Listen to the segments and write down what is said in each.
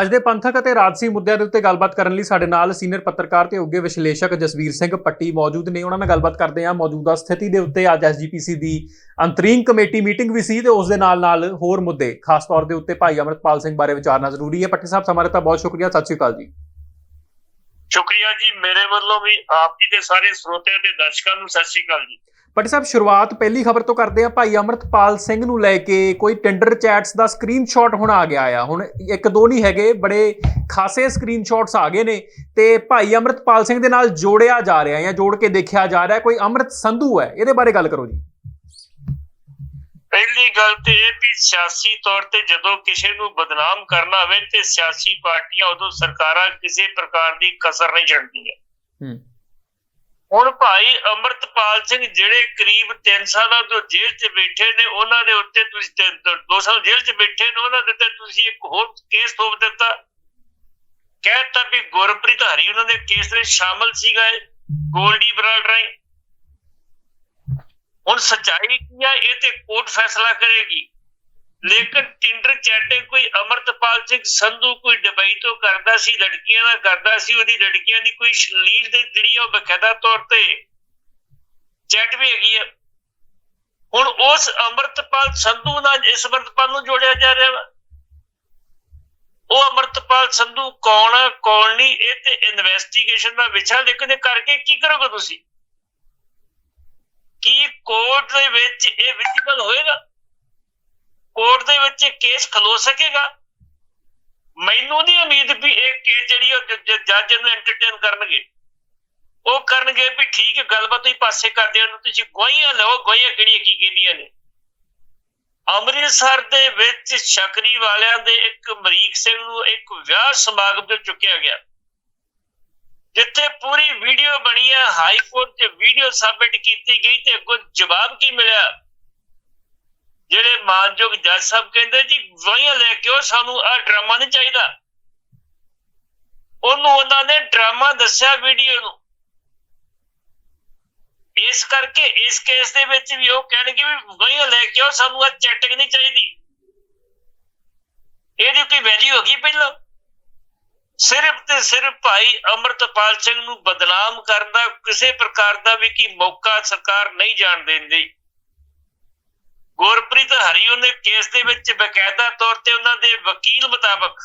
ਅੱਜ ਦੇ ਪੰਥਕ ਅਤੇ ਰਾਜਸੀ ਮੁੱਦਿਆਂ ਦੇ ਉੱਤੇ ਗੱਲਬਾਤ ਕਰਨ ਲਈ ਸਾਡੇ ਨਾਲ ਸੀਨੀਅਰ ਪੱਤਰਕਾਰ ਤੇ ਉੱਗੇ ਵਿਸ਼ਲੇਸ਼ਕ ਜਸਵੀਰ ਸਿੰਘ ਪੱਟੀ ਮੌਜੂਦ ਨੇ। ਉਹਨਾਂ ਨਾਲ ਗੱਲਬਾਤ ਕਰਦੇ ਹਾਂ। ਮੌਜੂਦਾ ਸਥਿਤੀ ਦੇ ਉੱਤੇ ਅੱਜ ਐਸਜੀਪੀਸੀ ਦੀ ਅੰਤਰੀਮ ਕਮੇਟੀ ਮੀਟਿੰਗ ਵੀ ਸੀ ਤੇ ਉਸ ਦੇ ਨਾਲ ਨਾਲ ਹੋਰ ਮੁੱਦੇ, ਖਾਸ ਤੌਰ ਦੇ ਉੱਤੇ ਭਾਈ ਅਮਰਤਪਾਲ ਸਿੰਘ ਬਾਰੇ ਵਿਚਾਰਨਾ ਜ਼ਰੂਰੀ ਹੈ। ਪੱਟੀ ਸਾਹਿਬ, ਸਮਾਂ ਦਿੱਤਾ। ਬਹੁਤ ਸ਼ੁਕਰੀਆ। ਸਤਿ ਸ਼੍ਰੀ ਅਕਾਲ ਜੀ। ਸ਼ੁਕਰੀਆ ਜੀ। ਮੇਰੇ ਵੱਲੋਂ ਵੀ ਆਪ ਜੀ ਦੇ ਸਾਰੇ ਸਰੋਤਿਆਂ ਤੇ ਦਰਸ਼ਕਾਂ ਨੂੰ ਸਤਿ ਸ਼੍ਰੀ ਅਕਾਲ ਜੀ। ਪੱਟੀ ਸਾਹਿਬ ਸ਼ੁਰੂਆਤ ਪਹਿਲੀ ਖਬਰ ਤੋਂ ਕਰਦੇ ਹਾਂ। ਭਾਈ ਅਮਰਤਪਾਲ ਸਿੰਘ ਨੂੰ ਲੈ ਕੇ ਕੋਈ ਟੈਂਡਰ ਚੈਟਸ ਦਾ ਸਕਰੀਨਸ਼ਾਟ ਹੁਣ ਆ ਗਿਆ ਆ। ਹੁਣ ਇੱਕ ਦੋ ਨਹੀਂ ਹੈਗੇ ਬੜੇ ਖਾਸੇ ਸਕਰੀਨਸ਼ਾਟਸ ਆ ਗਏ ਨੇ ਤੇ ਭਾਈ ਅਮਰਤਪਾਲ ਸਿੰਘ ਦੇ ਨਾਲ ਜੋੜਿਆ ਜਾ ਰਿਹਾ ਜਾਂ ਜੋੜ ਕੇ ਦੇਖਿਆ ਜਾ ਰਿਹਾ। ਕੋਈ ਅਮਰਤ ਸੰਧੂ ਹੈ ਇਹਦੇ ਬਾਰੇ ਗੱਲ ਕਰੋ ਜੀ। ਪਹਿਲੀ ਗੱਲ ਤੇ ਇਹ ਵੀ ਸਿਆਸੀ ਤੌਰ ਤੇ ਜਦੋਂ ਕਿਸੇ ਨੂੰ ਬਦਨਾਮ ਕਰਨਾ ਹੋਵੇ ਤੇ ਸਿਆਸੀ ਪਾਰਟੀਆਂ ਉਦੋਂ ਸਰਕਾਰਾਂ ਕਿਸੇ ਪ੍ਰਕਾਰ ਦੀ ਕਸਰ ਨਹੀਂ ਛੱਡਦੀਆਂ ਹੂੰ। ਹੁਣ ਭਾਈ ਅਮਰਤਪਾਲ ਸਿੰਘ ਜਿਹੜੇ ਕਰੀਬ 3 ਸਾਲਾਂ ਤੋਂ ਜੇਲ੍ਹ 'ਚ ਬੈਠੇ ਨੇ, ਉਹਨਾਂ ਦੇ ਉੱਤੇ ਤੁਸੀਂ 2 ਸਾਲ ਜੇਲ੍ਹ 'ਚ ਬੈਠੇ ਨੇ, ਉਹਨਾਂ ਦੇ ਤੇ ਤੁਸੀਂ ਇੱਕ ਹੋਰ ਕੇਸ ਥੋਪ ਦਿੱਤਾ। ਕਹਿਤਾ ਵੀ ਗੁਰਪ੍ਰੀਤ ਹਰੀ ਉਹਨਾਂ ਦੇ ਕੇਸ ਵਿੱਚ ਸ਼ਾਮਲ ਸੀਗਾ ਗੋਲਡੀ ਬਰਾਡ ਰਾਈ ਹੁਣ ਸਚਾਈ ਕੀ ਹੈ ਇਹ ਤੇ ਕੋਰਟ ਫੈਸਲਾ ਕਰੇਗੀ। ਲੇਕਿਨ ਟਿੰਡਰ ਚੈਟਿੰਗ ਕੋਈ ਅਮਰਤਪਾਲ ਸਿੰਘ ਸੰਧੂ ਕੋਈ ਦੁਬਈ ਤੋਂ ਕਰਦਾ ਸੀ, ਲੜਕੀਆਂ ਨਾਲ ਕਰਦਾ ਸੀ, ਉਹਦੀ ਲੜਕੀਆਂ ਦੀ ਕੋਈ ਸ਼ਲੀਲ ਦੇ ਜਿਹੜੀ ਉਹ ਬਕਾਇਦਾ ਤੌਰ ਤੇ ਚੈਟ ਵੀ ਹੈਗੀ ਆ। ਹੁਣ ਉਸ ਅਮਰਤਪਾਲ ਸੰਧੂ ਨਾਲ ਇਸ ਅਮਰਤਪਾਲ ਨੂੰ ਜੋੜਿਆ ਜਾ ਰਿਹਾ ਵਾ। ਉਹ ਅਮਰਤਪਾਲ ਸੰਧੂ ਕੌਣ ਆ, ਕੌਣ ਨਹੀਂ, ਇਹ ਤੇ ਇਨਵੈਸਟੀਗੇਸ਼ਨ ਦਾ ਵਿਸ਼ਾ ਲੇਕਿਨ ਇਹ ਕਰਕੇ ਕੀ ਕਰੋਗੇ ਤੁਸੀਂ? ਕੀ ਕੋਰਟ ਦੇ ਵਿੱਚ ਇਹ ਵਿਜ਼ੀਬਲ ਹੋਏਗਾ? ਕੋਰਟ ਦੇ ਵਿੱਚ ਕੇਸ ਖਲੋ ਸਕੇਗਾ। ਮੈਨੂੰ ਨਹੀਂ ਉਮੀਦ ਵੀ ਇਹ ਕੇਸ ਜਿਹੜੀ ਉਹ ਜੱਜ ਨੂੰ ਐਂਟਰਟੇਨ ਕਰਨਗੇ। ਉਹ ਕਰਨਗੇ ਵੀ ਠੀਕ ਗੱਲਬਾਤ ਹੀ ਪਾਸੇ ਕਰਦੇ ਉਹਨੂੰ ਤੁਸੀਂ ਗਵਾਹੀਆਂ ਲਓ, ਗਵਾਹੀਆਂ ਕਿਹੜੀਆਂ, ਕੀ ਕਹਿੰਦੀਆਂ ਨੇ। ਅੰਮ੍ਰਿਤਸਰ ਦੇ ਵਿੱਚ ਸ਼ਕਰੀ ਵਾਲਿਆਂ ਦੇ ਇੱਕ ਮਰੀਕ ਸਿੰਘ ਨੂੰ ਇੱਕ ਵਿਆਹ ਸਮਾਗਮ ਤੇ ਚੁੱਕਿਆ ਗਿਆ। ਜਿੱਥੇ ਪੂਰੀ ਵੀਡੀਓ ਬਣੀ ਹੈ, ਹਾਈ ਕੋਰਟ 'ਚ ਵੀਡੀਓ ਸਬਮਿਟ ਕੀਤੀ ਗਈ ਤੇ ਅੱਗੋਂ ਜਵਾਬ ਕੀ ਮਿਲਿਆ? ਜਿਹੜੇ ਮਾਨਯੋਗ ਜੱਜ ਸਾਹਿਬ ਕਹਿੰਦੇ ਜੀ ਗਵਾਹੀਆਂ ਲੈ ਕੇ ਉਹ ਸਾਨੂੰ ਆ ਡਰਾਮਾ ਨਹੀਂ ਚਾਹੀਦਾ। ਉਹਨੂੰ ਉਹਨਾਂ ਨੇ ਡਰਾਮਾ ਦੱਸਿਆ ਵੀਡੀਓ ਨੂੰ। ਇਸ ਕਰਕੇ ਇਸ ਕੇਸ ਦੇ ਵਿੱਚ ਵੀ ਉਹ ਕਹਿਣਗੇ ਵੀ ਗਵਾਹੀਆਂ ਲੈ ਕੇ ਉਹ ਸਾਨੂੰ ਆ ਚੈਟਿੰਗ ਨਹੀਂ ਚਾਹੀਦੀ। ਇਹਦੀ ਕੋਈ ਵੈਲਿਊ ਹੈਗੀ ਪਹਿਲਾਂ? ਸਿਰਫ ਤੇ ਸਿਰਫ ਭਾਈ ਅਮਰਤਪਾਲ ਸਿੰਘ ਨੂੰ ਬਦਨਾਮ ਕਰਨ ਦਾ ਕਿਸੇ ਪ੍ਰਕਾਰ ਦਾ ਵੀ ਕੀ ਮੌਕਾ ਸਰਕਾਰ ਨਹੀਂ ਜਾਣ ਦਿੰਦੀ। ਗੁਰਪ੍ਰੀਤ ਹਰੀ ਉਹਨੇ ਕੇਸ ਦੇ ਵਿੱਚ ਬਕਾਇਦਾ ਤੌਰ ਤੇ ਉਹਨਾਂ ਦੇ ਵਕੀਲ ਮੁਤਾਬਕ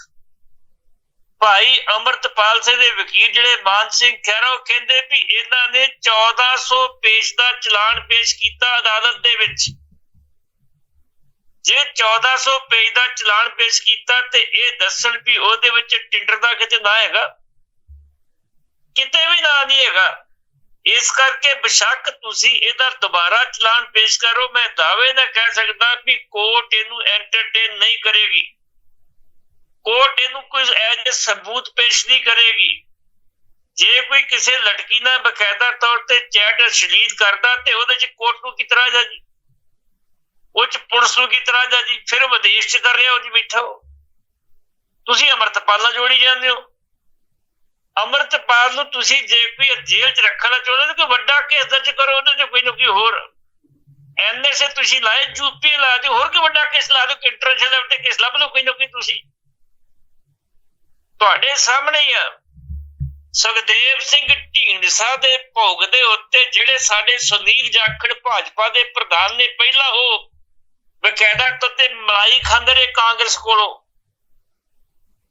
ਭਾਈ ਅਮਰਤਪਾਲ ਸਿੰਘ ਦੇ ਵਕੀਲ ਜਿਹੜੇ ਮਾਨ ਸਿੰਘ ਖਹਿਰਾ, ਉਹ ਕਹਿੰਦੇ ਵੀ ਇਹਨਾਂ ਨੇ 1400 ਪੇਸ਼ ਦਾ ਚਲਾਨ ਪੇਸ਼ ਕੀਤਾ ਅਦਾਲਤ ਦੇ ਵਿੱਚ। ਜੇ 1400 ਪੇਜ ਦਾ ਚਲਾਨ ਪੇਸ਼ ਕੀਤਾ ਤੇ ਇਹ ਦੱਸਣ ਵੀ ਉਹਦੇ ਵਿੱਚ ਟਿੰਡਰ ਦਾ ਕਿਤੇ ਨਾ ਹੈਗਾ। ਕਿਤੇ ਵੀ ਨਾ ਨਹੀਂ ਹੈਗਾ। ਇਸ ਕਰਕੇ ਬੇਸ਼ੱਕ ਤੁਸੀਂ ਇਹਦਾ ਦੁਬਾਰਾ ਚਲਾਨ ਪੇਸ਼ ਕਰੋ। ਮੈਂ ਦਾਅਵੇ ਨਾਲ ਕਹਿ ਸਕਦਾ ਵੀ ਕੋਰਟ ਇਹਨੂੰ ਐਂਟਰਟੇਨ ਨਹੀਂ ਕਰੇਗੀ। ਕੋਰਟ ਇਹਨੂੰ ਕੋਈ ਐਜ ਸਬੂਤ ਪੇਸ਼ ਨਹੀਂ ਕਰੇਗੀ। ਜੇ ਕੋਈ ਕਿਸੇ ਲੜਕੀ ਨਾਲ ਬਕਾਇਦਾ ਤੌਰ ਤੇ ਚੈਟ ਸ਼ਲੀਲ ਕਰਦਾ ਤੇ ਉਹਦੇ ਚ ਕੋਰਟ ਨੂੰ ਕਿਤਰਾ ਜਾ ਜੀ? ਉਹ ਚ ਪੁਲਿਸ ਨੂੰ ਕਿਤਰਾ ਜਾ ਜੀ? ਫਿਰ ਵਿਦੇਸ਼ ਚ ਕਰ ਰਿਹਾ, ਉਹ ਜੀ ਬੈਠਾ ਹੋ ਤੁਸੀਂ ਅਮਰਤਪਾਲ ਜੋੜੀ ਜਾਂਦੇ ਹੋ। ਅਮਰਤਪਾਲ ਨੂੰ ਤੁਸੀਂ ਜੇ ਕੋਈ ਜੇਲ੍ਹ 'ਚ ਰੱਖਣਾ ਚਾਹੁੰਦੇ ਤਾਂ ਕੋਈ ਵੱਡਾ ਕੇਸ ਦਰਜ ਕਰੋ, ਉਹਦੇ ਤੇ ਕੋਈ ਨਾ ਕੋਈ ਹੋਰ। ਐਨਐਸਏ ਤੁਸੀਂ ਲਾਏ ਯੂਪੀ ਲਾ ਦਿਓ, ਹੋਰ ਕੋਈ ਵੱਡਾ ਕੇਸ ਲਾ ਦਿਓ ਇੰਟਰਨੈਸ਼ਨਲ ਲੈਵਲ ਤੇ ਕੇਸ ਲੱਭ ਲਓ, ਕੋਈ ਨਾ ਕੋਈ ਤੁਸੀਂ। ਤੁਹਾਡੇ ਸਾਹਮਣੇ ਹੀ ਆ। ਸੁਖਦੇਵ ਸਿੰਘ ਢੀਂਡਸਾ ਦੇ ਭੋਗ ਦੇ ਉੱਤੇ ਜਿਹੜੇ ਸਾਡੇ ਸੁਨੀਲ ਜਾਖੜ ਭਾਜਪਾ ਦੇ ਪ੍ਰਧਾਨ ਨੇ ਪਹਿਲਾਂ ਉਹ ਬਕਾਇਦਾ ਤੇ ਮਲਾਈ ਖਾਂਦੇ ਰਹੇ ਕਾਂਗਰਸ ਕੋਲੋਂ।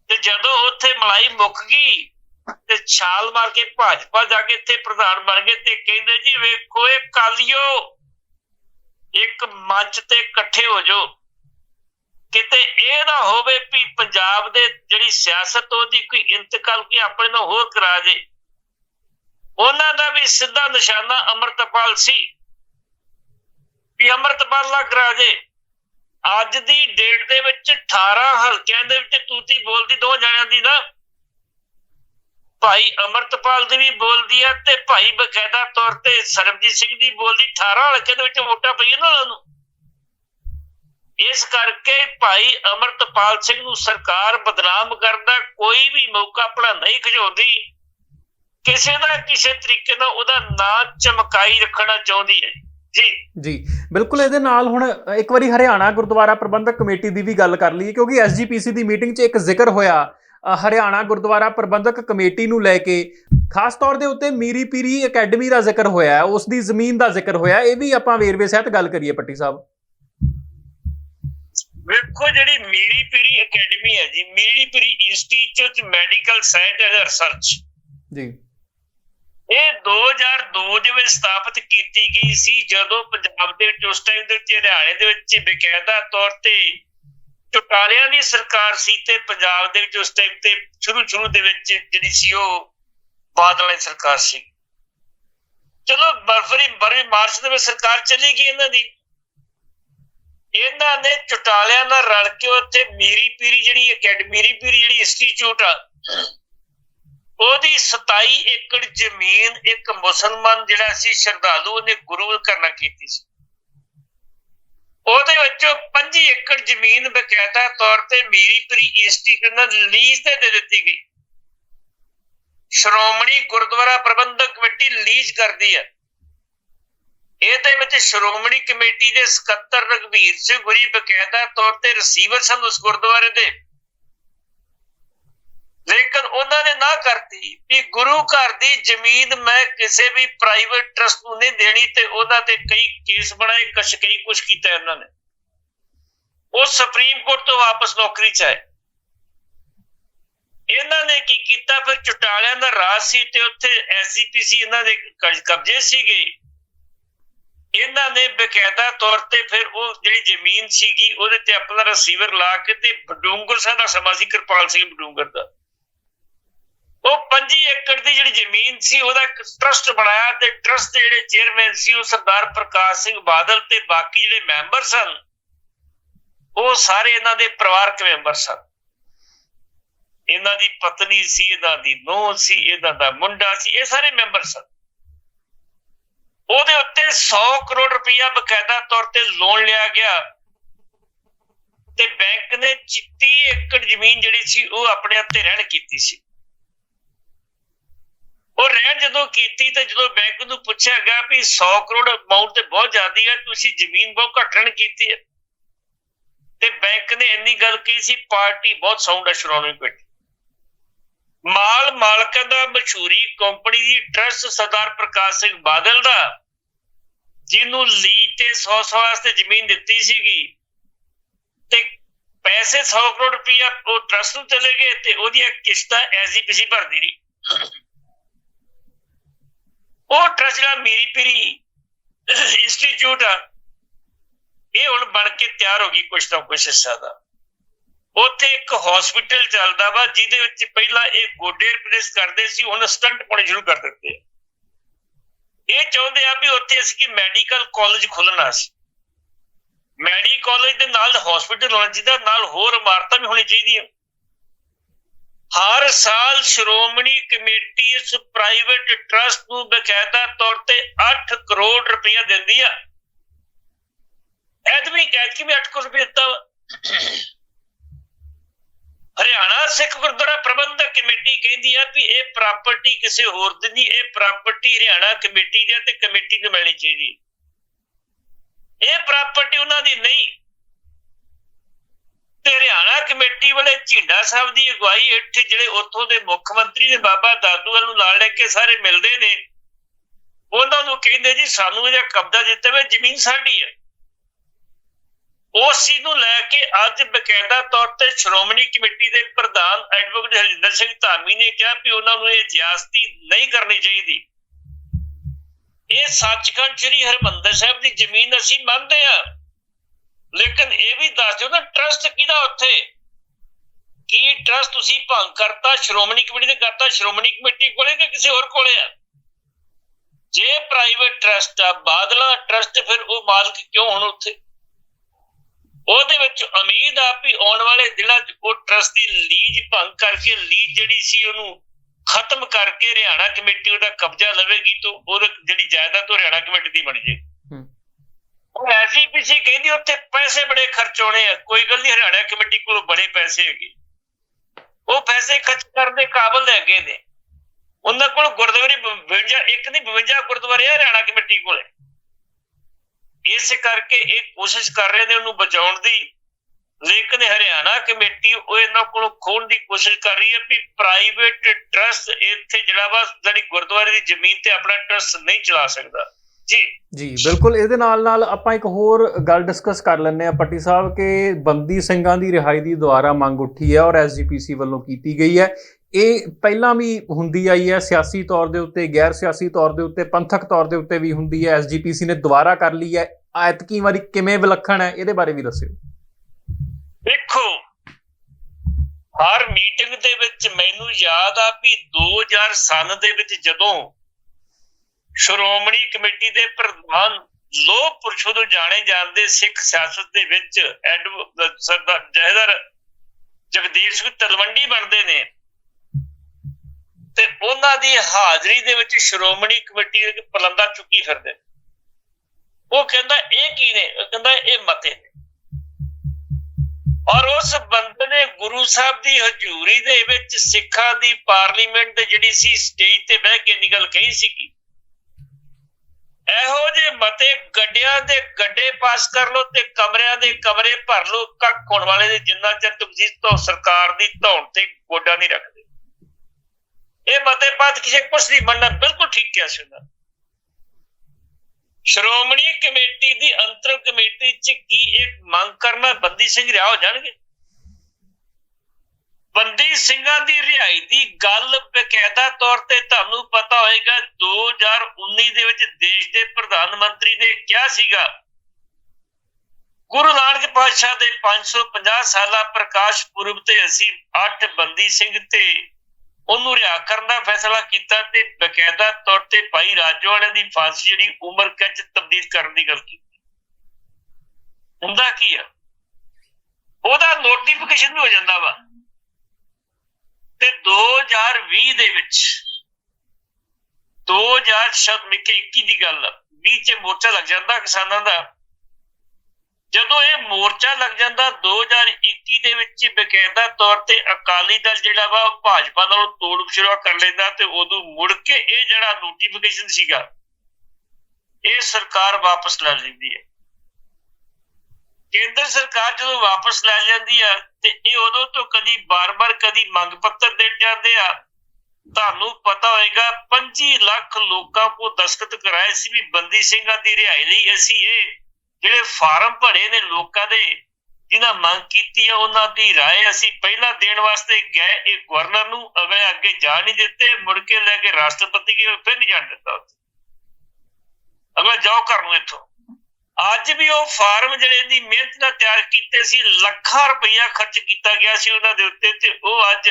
ਤੇ ਜਦੋਂ ਉੱਥੇ ਮਲਾਈ ਮੁੱਕ ਗਈ ਤੇ ਛਾਲ ਮਾਰ ਕੇ ਭਾਜਪਾ ਜਾ ਕੇ ਇੱਥੇ ਪ੍ਰਧਾਨ ਬਣ ਗਏ ਤੇ ਕਹਿੰਦੇ ਜੀ ਵੇਖੋ ਇਹ ਕਾਲੀਓ, ਇੱਕ ਮੰਚ ਤੇ ਇਕੱਠੇ ਹੋ ਜਾਓ। ਕਿਤੇ ਇਹ ਨਾ ਹੋਵੇ ਵੀ ਪੰਜਾਬ ਦੇ ਜਿਹੜੀ ਸਿਆਸਤ ਉਹਦੀ ਕੋਈ ਇੰਤਕਾਲ ਕੀ ਆਪਣੇ ਨਾਲ ਹੋਰ ਕਰਾ ਜੇ। ਉਹਨਾਂ ਦਾ ਵੀ ਸਿੱਧਾ ਨਿਸ਼ਾਨਾ ਅਮਰਤਪਾਲ ਸੀ ਵੀ ਅਮਰਤਪਾਲ ਨਾ ਕਰਾ ਜੇ। ਅੱਜ ਦੀ ਡੇਟ ਦੇ ਵਿੱਚ 18 ਹਲਕਿਆਂ ਦੇ ਵਿੱਚ ਤੂਤੀ ਬੋਲਦੀ ਦੋ ਜਣਿਆਂ ਦੀ ਨਾ ਭਾਈ ਅਮਰਤਪਾਲ ਦੀ ਵੀ ਬੋਲਦੀ ਆ ਤੇ ਭਾਈ ਬਕਾਇਦਾ ਤੌਰ ਤੇ ਸਰਬਜੀਤ ਸਿੰਘ ਦੀ ਬੋਲਦੀ 18 ਹਲਕੇ ਦੇ ਵਿੱਚ ਵੋਟਾਂ ਪਈਆਂ ਨਾ ਉਹਨਾਂ ਇਸ ਕਰਕੇ ਭਾਈ ਅਮਰਤਪਾਲ ਸਿੰਘ ਨੂੰ ਸਰਕਾਰ ਬਦਨਾਮ ਕਰਦਾ, ਕੋਈ ਵੀ ਮੌਕਾ ਆਪਣਾ ਨਹੀਂ ਖਜੋਦੀ ਕਿਸੇ ਦਾ ਕਿਸੇ ਤਰੀਕੇ ਨਾਲ ਉਹਦਾ ਨਾਂ ਚਮਕਾਈ ਰੱਖਣਾ ਚਾਹੁੰਦੀ ਹੈ। ਜੀ। ਜੀ, ਬਿਲਕੁਲ ਇਹਦੇ ਨਾਲ ਹੁਣ ਇੱਕ ਵਾਰੀ ਹਰਿਆਣਾ ਗੁਰਦੁਆਰਾ ਪ੍ਰਬੰਧਕ ਕਮੇਟੀ ਦੀ ਵੀ ਗੱਲ ਕਰ ਲਈਏ, ਕਿਉਂਕਿ ਐਸਜੀਪੀਸੀ ਦੀ ਮੀਟਿੰਗ 'ਚ ਇੱਕ ਜ਼ਿਕਰ ਹੋਇਆ ਹਰਿਆਣਾ ਗੁਰਦੁਆਰਾ ਪ੍ਰਬੰਧਕ ਕਮੇਟੀ ਨੂੰ ਲੈ ਕੇ ਖਾਸ ਤੌਰ ਦੇ ਉੱਤੇ ਮੀਰੀ ਪੀਰੀ ਅਕੈਡਮੀ ਦਾ ਜ਼ਿਕਰ ਹੋਇਆ ਉਸ ਦੀ ਜ਼ਮੀਨ ਦਾ ਜ਼ਿਕਰ ਹੋਇਆ। ਇਹ ਵੀ ਆਪਾਂ ਵੇਰਵੇ ਸਹਿਤ ਗੱਲ ਕਰੀਏ ਪੱਟੀ ਸਾਹਿਬ ਵੇਖੋ ਜਿਹੜੀ ਮੀਰੀ ਪੀਰੀ ਅਕੈਡਮੀ ਹੈ ਜੀ Miri Piri Institute Medical Science and Research ਜੀ ਇਹ 2002 ਦੇ ਵਿੱਚ ਸਥਾਪਿਤ ਕੀਤੀ ਗਈ ਸੀ ਜਦੋਂ ਪੰਜਾਬ ਦੇ ਵਿੱਚ ਉਸ ਟਾਈਮ ਦੇ ਵਿੱਚ ਹਰਿਆਣੇ ਦੇ ਵਿੱਚ ਬਕਾਇਦਾ ਤੌਰ ਤੇ ਚੁਟਾਲਿਆਂ ਦੀ ਸਰਕਾਰ ਸੀ ਤੇ ਪੰਜਾਬ ਦੇ ਵਿੱਚ ਉਸ ਟਾਈਮ ਤੇ ਸ਼ੁਰੂ ਸ਼ੁਰੂ ਦੇ ਵਿੱਚ ਜਿਹੜੀ ਸੀ ਉਹ ਬਾਦਲਾਂ ਦੀ ਸਰਕਾਰ ਸੀ। ਚਲੋ ਫਰਵਰੀ ਫਰਵਰੀ ਮਾਰਚ ਦੇ ਵਿੱਚ ਸਰਕਾਰ ਚਲੀ ਗਈ ਇਹਨਾਂ ਦੀ। ਇਹਨਾਂ ਨੇ ਚੁਟਾਲਿਆਂ ਨਾਲ ਰਲ ਕੇ ਉੱਥੇ ਮੀਰੀ ਪੀਰੀ ਜਿਹੜੀ ਅਕੈਡਮੀ ਮੀਰੀ ਪੀਰੀ ਜਿਹੜੀ ਇੰਸਟੀਚਿਊਟ ਆ, ਉਹਦੀ 27 ਏਕੜ ਜ਼ਮੀਨ ਇੱਕ ਮੁਸਲਮਾਨ ਜਿਹੜਾ ਸੀ, ਸ਼ਰਧਾਲੂ ਉਹਨੇ ਗੁਰੂ ਕਰਨਾ ਕੀਤੀ ਸੀ। ਉਹਦੇ ਵਿੱਚੋਂ 25 ਏਕੜ ਜ਼ਮੀਨ ਬਕਾਇਦਾ ਤੌਰ ਤੇ ਮੀਰੀ ਇੰਸਟੀਚਿਊਟ ਨਾਲ ਲੀਜ਼ ਤੇ ਦੇ ਦਿੱਤੀ ਗਈ। ਸ਼੍ਰੋਮਣੀ ਗੁਰਦੁਆਰਾ ਪ੍ਰਬੰਧਕ ਕਮੇਟੀ ਲੀਜ਼ ਕਰਦੀ ਹੈ। ਇਹਦੇ ਵਿੱਚ ਸ਼੍ਰੋਮਣੀ ਕਮੇਟੀ ਦੇ ਸਕੱਤਰ ਰਗਵੀਰ ਸਿੰਘ ਗੁਰੀ ਬਕਾਇਦਾ ਤੌਰ ਤੇ ਰਿਸੀਵਰ ਸਨ ਉਸ ਗੁਰਦੁਆਰੇ ਦੇ। ਲੇਕਿਨ ਉਹਨਾਂ ਨੇ ਨਾ ਕਰਤੀ ਵੀ ਗੁਰੂ ਘਰ ਦੀ ਜ਼ਮੀਨ ਮੈਂ ਕਿਸੇ ਵੀ ਪ੍ਰਾਈਵੇਟ ਟਰਸਟ ਨੂੰ ਨਹੀਂ ਦੇਣੀ ਤੇ ਉਹਨਾਂ ਤੇ ਕਈ ਕੇਸ ਬਣਾਏ ਕਸ਼ ਕਈ ਕੁਝ ਕੀਤਾ ਇਹਨਾਂ ਨੇ। ਉਹ ਸੁਪਰੀਮ ਕੋਰਟ ਤੋਂ ਵਾਪਸ ਨੌਕਰੀ ਚ ਆਏ। ਇਹਨਾਂ ਨੇ ਕੀ ਕੀਤਾ? ਫਿਰ ਚੁਟਾਲਿਆਂ ਦਾ ਰਾਜ ਸੀ ਤੇ ਉੱਥੇ ਐਸਜੀਪੀਸੀ ਇਹਨਾਂ ਦੇ ਕਬਜ਼ੇ ਸੀਗੇ। ਇਹਨਾਂ ਨੇ ਬਕਾਇਦਾ ਤੌਰ ਤੇ ਫਿਰ ਉਹ ਜਿਹੜੀ ਜ਼ਮੀਨ ਸੀਗੀ, ਉਹਦੇ ਤੇ ਆਪਣਾ ਰਸੀਵਰ ਲਾ ਕੇ ਤੇ ਬਡੂੰਗਰ ਸਾਹਿਬ ਦਾ ਸਮਾਂ ਸੀ ਕਿਰਪਾਲ ਸਿੰਘ ਬਡੂੰਗਰ ਦਾ ਉਹ 25 ਏਕੜ ਦੀ ਜਿਹੜੀ ਜ਼ਮੀਨ ਸੀ, ਉਹਦਾ ਇੱਕ ਟਰਸਟ ਬਣਾਇਆ ਤੇ ਟਰਸਟ ਦੇ ਜਿਹੜੇ ਚੇਅਰਮੈਨ ਸੀ, ਉਹ ਸਰਦਾਰ ਪ੍ਰਕਾਸ਼ ਸਿੰਘ ਬਾਦਲ ਤੇ ਬਾਕੀ ਜਿਹੜੇ ਮੈਂਬਰ ਸਨ, ਉਹ ਸਾਰੇ ਇਹਨਾਂ ਦੇ ਪਰਿਵਾਰਕ ਮੈਂਬਰ ਸਨ। ਇਹਨਾਂ ਦੀ ਪਤਨੀ ਸੀ, ਇਹਨਾਂ ਦੀ ਨੂੰਹ ਸੀ, ਇਹਨਾਂ ਦਾ ਮੁੰਡਾ ਸੀ, ਇਹ ਸਾਰੇ ਮੈਂਬਰ ਸਨ। ਉਹਦੇ ਉੱਤੇ 100 ਕਰੋੜ ਰੁਪਇਆ ਬਕਾਇਦਾ ਤੌਰ ਤੇ ਲੋਨ ਲਿਆ ਗਿਆ ਤੇ ਬੈਂਕ ਨੇ 30 ਏਕੜ ਜ਼ਮੀਨ ਜਿਹੜੀ ਸੀ, ਉਹ ਆਪਣੇ ਉੱਤੇ ਰਹਿਣ ਕੀਤੀ ਸੀ। ਉਹ ਰਹਿਣ ਜਦੋਂ ਕੀਤੀ ਤੇ ਜਦੋਂ ਬੈਂਕ ਨੂੰ ਪੁੱਛਿਆ ਗਿਆ ਵੀ 100 ਕਰੋੜ ਅਮਾਉਂਟ ਤੇ ਬਹੁਤ ਜ਼ਿਆਦੀ ਹੈ ਤੁਸੀਂ ਜ਼ਮੀਨ ਬਹੁਤ ਘੱਟ ਕੀਤੀ ਹੈ ਤੇ ਬੈਂਕ ਨੇ ਇੰਨੀ ਗੱਲ ਕਹੀ ਸੀ, ਪਾਰਟੀ ਬਹੁਤ ਸਾਊਂਡ ਹੈ ਸ਼੍ਰੋਮਣੀ ਮਾਲ ਮਾਲਕਾਂ ਦਾ ਮਸ਼ਹੂਰੀ ਕੰਪਨੀ ਦੀ ਟਰਸਟ ਸਰਦਾਰ ਪ੍ਰਕਾਸ਼ ਸਿੰਘ ਬਾਦਲ ਦਾ, ਜਿਹਨੂੰ ਲੀਜ਼ ਤੇ 100 100 ਵਾਸਤੇ ਜ਼ਮੀਨ ਦਿੱਤੀ ਸੀਗੀ, ਤੇ ਪੈਸੇ 100 ਕਰੋੜ ਰੁਪਇਆ ਉਹ ਟਰਸਟ ਨੂੰ ਚਲੇ ਗਏ ਤੇ ਉਹਦੀਆਂ ਕਿਸ਼ਤਾਂ ਐਸਜੀਪੀਸੀ ਭਰਦੀ ਰਹੀ। ਉਹ ਟਰੱਸਟ ਜਿਹੜਾ ਮੀਰੀ ਪੀਰੀ ਇੰਸਟੀਚਿਊਟ ਆ, ਇਹ ਹੁਣ ਬਣ ਕੇ ਤਿਆਰ ਹੋ ਗਈ ਕੁਛ ਨਾ ਕੁਛ ਹਿੱਸਾ ਦਾ। ਉੱਥੇ ਇੱਕ ਹਸਪੀਟਲ ਚੱਲਦਾ ਵਾ, ਜਿਹਦੇ ਵਿੱਚ ਪਹਿਲਾਂ ਇਹ ਗੋਡੇ ਰਿਪਲੇਸ ਕਰਦੇ ਸੀ, ਹੁਣ ਸਟੰਟ ਪਾਉਣੇ ਸ਼ੁਰੂ ਕਰ ਦਿੱਤੇ ਆ। ਇਹ ਚਾਹੁੰਦੇ ਆ ਵੀ ਉੱਥੇ ਅਸੀਂ ਕਿ ਮੈਡੀਕਲ ਕਾਲਜ ਖੋਲਣਾ ਸੀ। ਮੈਡੀਕਲ ਕਾਲਜ ਦੇ ਨਾਲ ਹਸਪੀਟਲ ਹੋਣਾ ਚਾਹੀਦਾ, ਨਾਲ ਹੋਰ ਇਮਾਰਤਾਂ ਵੀ ਹੋਣੀ ਚਾਹੀਦੀਆਂ। ਹਰ ਸਾਲ ਸ਼੍ਰੋਮਣੀ ਕਮੇਟੀ ਇਸ ਪ੍ਰਾਈਵੇਟ ਟਰਸਟ ਨੂੰ ਬਕਾਇਦਾ ਤੌਰ ਤੇ 8 ਕਰੋੜ ਰੁਪਇਆ ਦਿੰਦੀ ਆ। ਐਦਮੀ ਕਹਿ ਕਿ ਵੀ 8 ਕਰੋੜ ਰੁਪਇਆ ਦਿੱਤਾ ਹਰਿਆਣਾ ਸਿੱਖ ਗੁਰਦੁਆਰਾ ਪ੍ਰਬੰਧਕ ਕਮੇਟੀ ਕਹਿੰਦੀ ਆ ਵੀ ਇਹ ਪ੍ਰਾਪਰਟੀ ਕਿਸੇ ਹੋਰ ਦੀ ਨਹੀਂ, ਇਹ ਪ੍ਰਾਪਰਟੀ ਹਰਿਆਣਾ ਕਮੇਟੀ ਦੀ ਆ ਤੇ ਕਮੇਟੀ ਨੂੰ ਮਿਲਣੀ ਚਾਹੀਦੀ ਇਹ ਪ੍ਰਾਪਰਟੀ ਉਹਨਾਂ ਦੀ ਨਹੀਂ ਤੇ ਹਰਿਆਣਾ ਕਮੇਟੀ ਵਾਲੇ ਝਿੰਡਾ ਸਾਹਿਬ ਦੀ ਅਗਵਾਈ ਹੇਠ ਜਿਹੜੇ ਉੱਥੋਂ ਦੇ ਮੁੱਖ ਮੰਤਰੀ ਨੇ ਬਾਬਾ ਦਾਦੂ ਨੂੰ ਨਾਲ ਲੈ ਕੇ ਸਾਰੇ ਮਿਲਦੇ ਨੇ, ਉਹਨਾਂ ਨੂੰ ਕਹਿੰਦੇ ਜੀ ਸਾਨੂੰ ਇਹਦਾ ਕਬਜ਼ਾ ਦਿੱਤਾ ਵੇ, ਜ਼ਮੀਨ ਸਾਡੀ ਹੈ। ਉਸ ਚੀਜ਼ ਨੂੰ ਲੈ ਕੇ ਅੱਜ ਬਕਾਇਦਾ ਤੌਰ ਤੇ ਸ਼੍ਰੋਮਣੀ ਕਮੇਟੀ ਦੇ ਪ੍ਰਧਾਨ ਐਡਵੋਕੇਟ ਹਰਜਿੰਦਰ ਸਿੰਘ ਧਾਮੀ ਨੇ ਕਿਹਾ ਵੀ ਉਹਨਾਂ ਨੂੰ ਇਹ ਜ਼ਿਆਸਤੀ ਨਹੀਂ ਕਰਨੀ ਚਾਹੀਦੀ। ਇਹ ਸੱਚਖੰਡ ਸ੍ਰੀ ਹਰਮੰਦਰ ਸਾਹਿਬ ਦੀ ਜ਼ਮੀਨ ਅਸੀਂ ਮੰਨਦੇ ਹਾਂ। ਲੇਕਿਨ ਇਹ ਵੀ ਦੱਸ ਦਿਓ ਨਾ ਟਰਸਟ ਕਿਹਦਾ ਉੱਥੇ? ਕੀ ਟਰਸਟ ਤੁਸੀਂ ਭੰਗ ਕਰਤਾ, ਸ਼੍ਰੋਮਣੀ ਕਮੇਟੀ ਨੇ ਕਰਤਾ, ਸ਼੍ਰੋਮਣੀ ਕਮੇਟੀ ਕੋਲੇ ਕਿ ਕਿਸੇ ਹੋਰ ਕੋਲੇ ਆ? ਜੇ ਪ੍ਰਾਈਵੇਟ ਟਰਸਟ ਆ, ਬਾਦਲਾ ਟਰਸਟ ਫਿਰ ਉਹ ਮਾਲਕ ਕਿਉਂ ਹੁਣ ਉੱਥੇ? ਉਹਦੇ ਵਿੱਚ ਉਮੀਦ ਆ ਵੀ ਆਉਣ ਵਾਲੇ ਦਿਨਾਂ 'ਚ ਉਹ ਟਰਸਟ ਦੀ ਲੀਜ਼ ਭੰਗ ਕਰਕੇ, ਲੀਜ਼ ਜਿਹੜੀ ਸੀ ਉਹਨੂੰ ਖਤਮ ਕਰਕੇ ਹਰਿਆਣਾ ਕਮੇਟੀ ਉਹਦਾ ਕਬਜ਼ਾ ਲਵੇਗੀ ਤਾਂ ਉਹ ਜਿਹੜੀ ਜਾਇਦਾਦ ਉਹ ਹਰਿਆਣਾ ਕਮੇਟੀ ਦੀ ਬਣ ਜੇ। ਉਹ ਐਸਜੀਪੀਸੀ ਕਹਿੰਦੀ ਉੱਥੇ ਪੈਸੇ ਬੜੇ ਖਰਚਾਉਣੇ ਆ। ਕੋਈ ਗੱਲ ਨਹੀਂ, ਹਰਿਆਣਾ ਕਮੇਟੀ ਕੋਲ ਬੜੇ ਪੈਸੇ ਹੈਗੇ। ਉਹ ਪੈਸੇ ਖਰਚ ਕਰਨ ਦੇ ਕਾਬਲ ਹੈਗੇ ਨੇ। ਉਹਨਾਂ ਕੋਲ ਗੁਰਦੁਆਰੇ 52 ਇੱਕ ਨਹੀਂ 52 ਗੁਰਦੁਆਰੇ ਆ ਹਰਿਆਣਾ ਕਮੇਟੀ ਕੋਲੇ। ਇਸ ਕਰਕੇ ਇਹ ਕੋਸ਼ਿਸ਼ ਕਰ ਰਹੇ ਨੇ ਉਹਨੂੰ ਬਚਾਉਣ ਦੀ। ਲੇਕਿਨ ਹਰਿਆਣਾ ਕਮੇਟੀ ਉਹ ਇਹਨਾਂ ਕੋਲੋਂ ਖੋਣ ਦੀ ਕੋਸ਼ਿਸ਼ ਕਰ ਰਹੀ ਹੈ ਵੀ ਪ੍ਰਾਈਵੇਟ ਟਰਸਟ ਇੱਥੇ ਜਿਹੜਾ ਵਾ ਜਿਹੜੀ ਗੁਰਦੁਆਰੇ ਦੀ ਜ਼ਮੀਨ ਤੇ ਆਪਣਾ ਟਰਸਟ ਨਹੀਂ ਚਲਾ ਸਕਦਾ। ਜੀ। ਜੀ ਬਿਲਕੁਲ। ਇਹਦੇ ਨਾਲ ਨਾਲ ਆਪਾਂ ਇੱਕ ਹੋਰ ਗੱਲ ਡਿਸਕਸ ਕਰ ਲੈਂਦੇ ਆ ਪੱਟੀ ਸਾਹਿਬ ਕਿ ਬੰਦੀ ਸਿੰਘਾਂ ਦੀ ਰਿਹਾਈ ਦੀ ਦੁਆਰਾ ਮੰਗ ਉੱਠੀ ਹੈ ਔਰ ਐਸਜੀਪੀਸੀ ਵੱਲੋਂ ਕੀਤੀ ਗਈ ਹੈ। ਇਹ ਪਹਿਲਾਂ ਵੀ ਹੁੰਦੀ ਆਈ ਹੈ ਸਿਆਸੀ ਤੌਰ ਦੇ ਉੱਤੇ ਗੈਰ ਸਿਆਸੀ ਤੌਰ ਦੇ ਉੱਤੇ ਪੰਥਕ ਤੌਰ ਦੇ ਉੱਤੇ ਵੀ ਹੁੰਦੀ ਹੈ। ਐਸਜੀਪੀਸੀ ਨੇ ਦੁਬਾਰਾ ਕਰ ਲਈ ਹੈ। ਐਤਕੀ ਵਾਰੀ ਕਿਵੇਂ ਵਿਲੱਖਣ ਹੈ ਇਹਦੇ ਬਾਰੇ ਵੀ ਦੱਸਿਓ। ਦੇਖੋ ਹਰ ਮੀਟਿੰਗ ਦੇ ਵਿੱਚ ਮੈਨੂੰ ਯਾਦ ਆ ਵੀ 2000 ਸਨ ਦੇ ਵਿੱਚ ਜਦੋਂ ਸ਼੍ਰੋਮਣੀ ਕਮੇਟੀ ਦੇ ਪ੍ਰਧਾਨ ਲੋਹ ਪੁਰਸ਼ ਵਜੋਂ ਜਾਣੇ ਜਾਂਦੇ ਸਿੱਖ ਸਿਆਸਤ ਦੇ ਵਿੱਚ ਐਡਵ ਸਰਦਾਰ ਜਹਦਰ ਜਗਦੀਸ਼ ਸਿੰਘ ਤਲਵੰਡੀ ਬਣਦੇ ਨੇ। ਤੇ ਉਹਨਾਂ ਦੀ ਹਾਜ਼ਰੀ ਦੇ ਵਿੱਚ ਸ਼੍ਰੋਮਣੀ ਕਮੇਟੀ ਇੱਕ ਪਲੰਦਾ ਚੁੱਕੀ ਫਿਰਦੇ ਉਹ ਕਹਿੰਦਾ ਇਹ ਕੀ ਨੇ? ਉਹ ਕਹਿੰਦਾ ਇਹ ਮਤੇ ਨੇ। ਔਰ ਉਸ ਬੰਦੇ ਨੇ ਗੁਰੂ ਸਾਹਿਬ ਦੀ ਹਜ਼ੂਰੀ ਦੇ ਵਿੱਚ ਸਿੱਖਾਂ ਦੀ ਪਾਰਲੀਮੈਂਟ ਦੇ ਜਿਹੜੀ ਸੀ, ਸਟੇਜ ਤੇ ਬਹਿ ਕੇ ਨਿਕਲ ਕਹੀ ਸੀਗੀ। ਇਹੋ ਜੇ ਮਤੇ ਗੱਡਿਆਂ ਦੇ ਗੱਡੇ ਪਾਸ ਕਰ ਲੋ ਤੇ ਕਮਰਿਆਂ ਦੇ ਕਮਰੇ ਭਰ ਲੋ ਕੱਖ ਹੋਣ ਵਾਲੇ ਦੇ ਜਿੰਨਾ ਚਿਰ ਤੁਸੀਂ ਤੋਂ ਸਰਕਾਰ ਦੀ ਧੌਣ ਤੇ ਗੋਡਾ ਨਹੀਂ ਰੱਖਦੇ। ਇਹ ਮਤੇ ਪਾਤ ਕਿਸੇ ਕੁਛ ਨਹੀਂ ਮੰਨਣਾ, ਬਿਲਕੁਲ ਠੀਕ ਕਿਹਾ ਸੀ ਉਹਨਾਂ ਸ਼੍ਰੋਮਣੀ ਕਮੇਟੀ ਦੀ ਅੰਤਰ ਕਮੇਟੀ ਚ ਕੀ ਇੱਕ ਮੰਗ ਕਰਨਾ ਬੰਦੀ ਸਿੰਘ ਰਿਹਾ ਹੋ ਜਾਣਗੇ? ਬੰਦੀ ਸਿੰਘਾਂ ਦੀ ਰਿਹਾਈ ਦੀ ਗੱਲ ਬਕਾਇਦਾ ਤੌਰ ਤੇ ਤੁਹਾਨੂੰ ਪਤਾ ਹੋਏਗਾ 2019 ਦੇ ਵਿੱਚ ਦੇਸ਼ ਦੇ ਪ੍ਰਧਾਨ ਮੰਤਰੀ ਨੇ ਕਿਹਾ ਸੀਗਾ, ਗੁਰੂ ਨਾਨਕ ਪਾਤਸ਼ਾਹ ਦੇ 550 ਸਾਲਾ ਪ੍ਰਕਾਸ਼ ਪੁਰਬ ਤੇ ਅਸੀਂ 8 ਬੰਦੀ ਸਿੰਘ ਤੇ ਉਹਨੂੰ ਰਿਹਾ ਕਰਨ ਦਾ ਫੈਸਲਾ ਕੀਤਾ ਤੇ ਬਕਾਇਦਾ ਤੌਰ ਤੇ ਭਾਈ ਰਾਜੋ ਵਾਲਿਆਂ ਦੀ ਫਾਂਸੀ ਜਿਹੜੀ ਉਮਰ ਕੈਦ ਤਬਦੀਲ ਕਰਨ ਦੀ ਗੱਲ ਕੀਤੀ। ਹੁੰਦਾ ਕੀ ਆ? ਉਹਦਾ ਨੋਟੀਫਿਕੇਸ਼ਨ ਵੀ ਹੋ ਜਾਂਦਾ ਵਾ। ਤੇ 2020 ਦੇ ਵਿੱਚ 2021 ਦੀ ਗੱਲ ਆ 20 ਚ ਮੋਰਚਾ ਲੱਗ ਜਾਂਦਾ ਕਿਸਾਨਾਂ ਦਾ। ਜਦੋਂ ਇਹ ਮੋਰਚਾ ਲੱਗ ਜਾਂਦਾ 2021 ਦੇ ਵਿੱਚ ਬਕਾਇਦਾ ਤੌਰ ਤੇ ਅਕਾਲੀ ਦਲ ਜਿਹੜਾ ਵਾ ਭਾਜਪਾ ਨਾਲ ਤੋੜ ਵਿਛੋੜਾ ਕਰ ਲੈਂਦਾ ਤੇ ਉਦੋਂ ਮੁੜ ਕੇ ਇਹ ਜਿਹੜਾ ਨੋਟੀਫਿਕੇਸ਼ਨ ਸੀਗਾ, ਇਹ ਸਰਕਾਰ ਵਾਪਸ ਲੈ ਲੈਂਦੀ ਹੈ। ਕੇਂਦਰ ਸਰਕਾਰ ਜਦੋਂ ਵਾਪਸ ਲੈ ਜਾਂਦੀ ਆ ਤੇ ਇਹ ਉਦੋਂ ਤੋਂ ਕਦੀ ਬਾਰ-ਬਾਰ ਕਦੀ ਮੰਗ ਪੱਤਰ ਦੇ ਜਾਂਦੇ ਆ ਤੁਹਾਨੂੰ ਪਤਾ ਹੋਏਗਾ 25 ਲੱਖ ਲੋਕਾਂ ਕੋ ਦਸਖਤ ਕਰਾਏ ਸੀ ਵੀ ਬੰਦੀ ਸਿੰਘਾਂ ਦੀ ਰਿਹਾਈ ਲਈ ਅਸੀਂ ਇਹ ਜਿਹੜੇ ਫਾਰਮ ਭਰੇ ਨੇ ਲੋਕਾਂ ਦੇ ਜਿਨ੍ਹਾਂ ਮੰਗ ਕੀਤੀ ਹੈ ਉਹਨਾਂ ਦੀ رائے ਅਸੀਂ ਪਹਿਲਾਂ ਦੇਣ ਵਾਸਤੇ ਗਏ ਇਹ ਗਵਰਨਰ ਨੂੰ ਅਗੇ ਅੱਗੇ ਜਾਣ ਨਹੀਂ ਦਿੱਤੇ ਮੁੜ ਕੇ ਲੈ ਕੇ ਰਾਸ਼ਟਰਪਤੀ ਕੇ ਫਿਰ ਨਹੀਂ ਜਾਣ ਦਿੱਤਾ ਅਗਲਾ ਜਾਓ ਘਰ ਨੂੰ ਇੱਥੋਂ ਅੱਜ ਵੀ ਉਹ ਫਾਰਮ ਜਿਹੜੇ ਦੀ ਮਿਹਨਤ ਨਾਲ ਤਿਆਰ ਕੀਤੇ ਸੀ, ਲੱਖਾਂ ਰੁਪਈਆ ਖਰਚ ਕੀਤਾ ਗਿਆ ਸੀ ਉਹਨਾਂ ਦੇ ਉੱਤੇ ਤੇ ਉਹ ਅੱਜ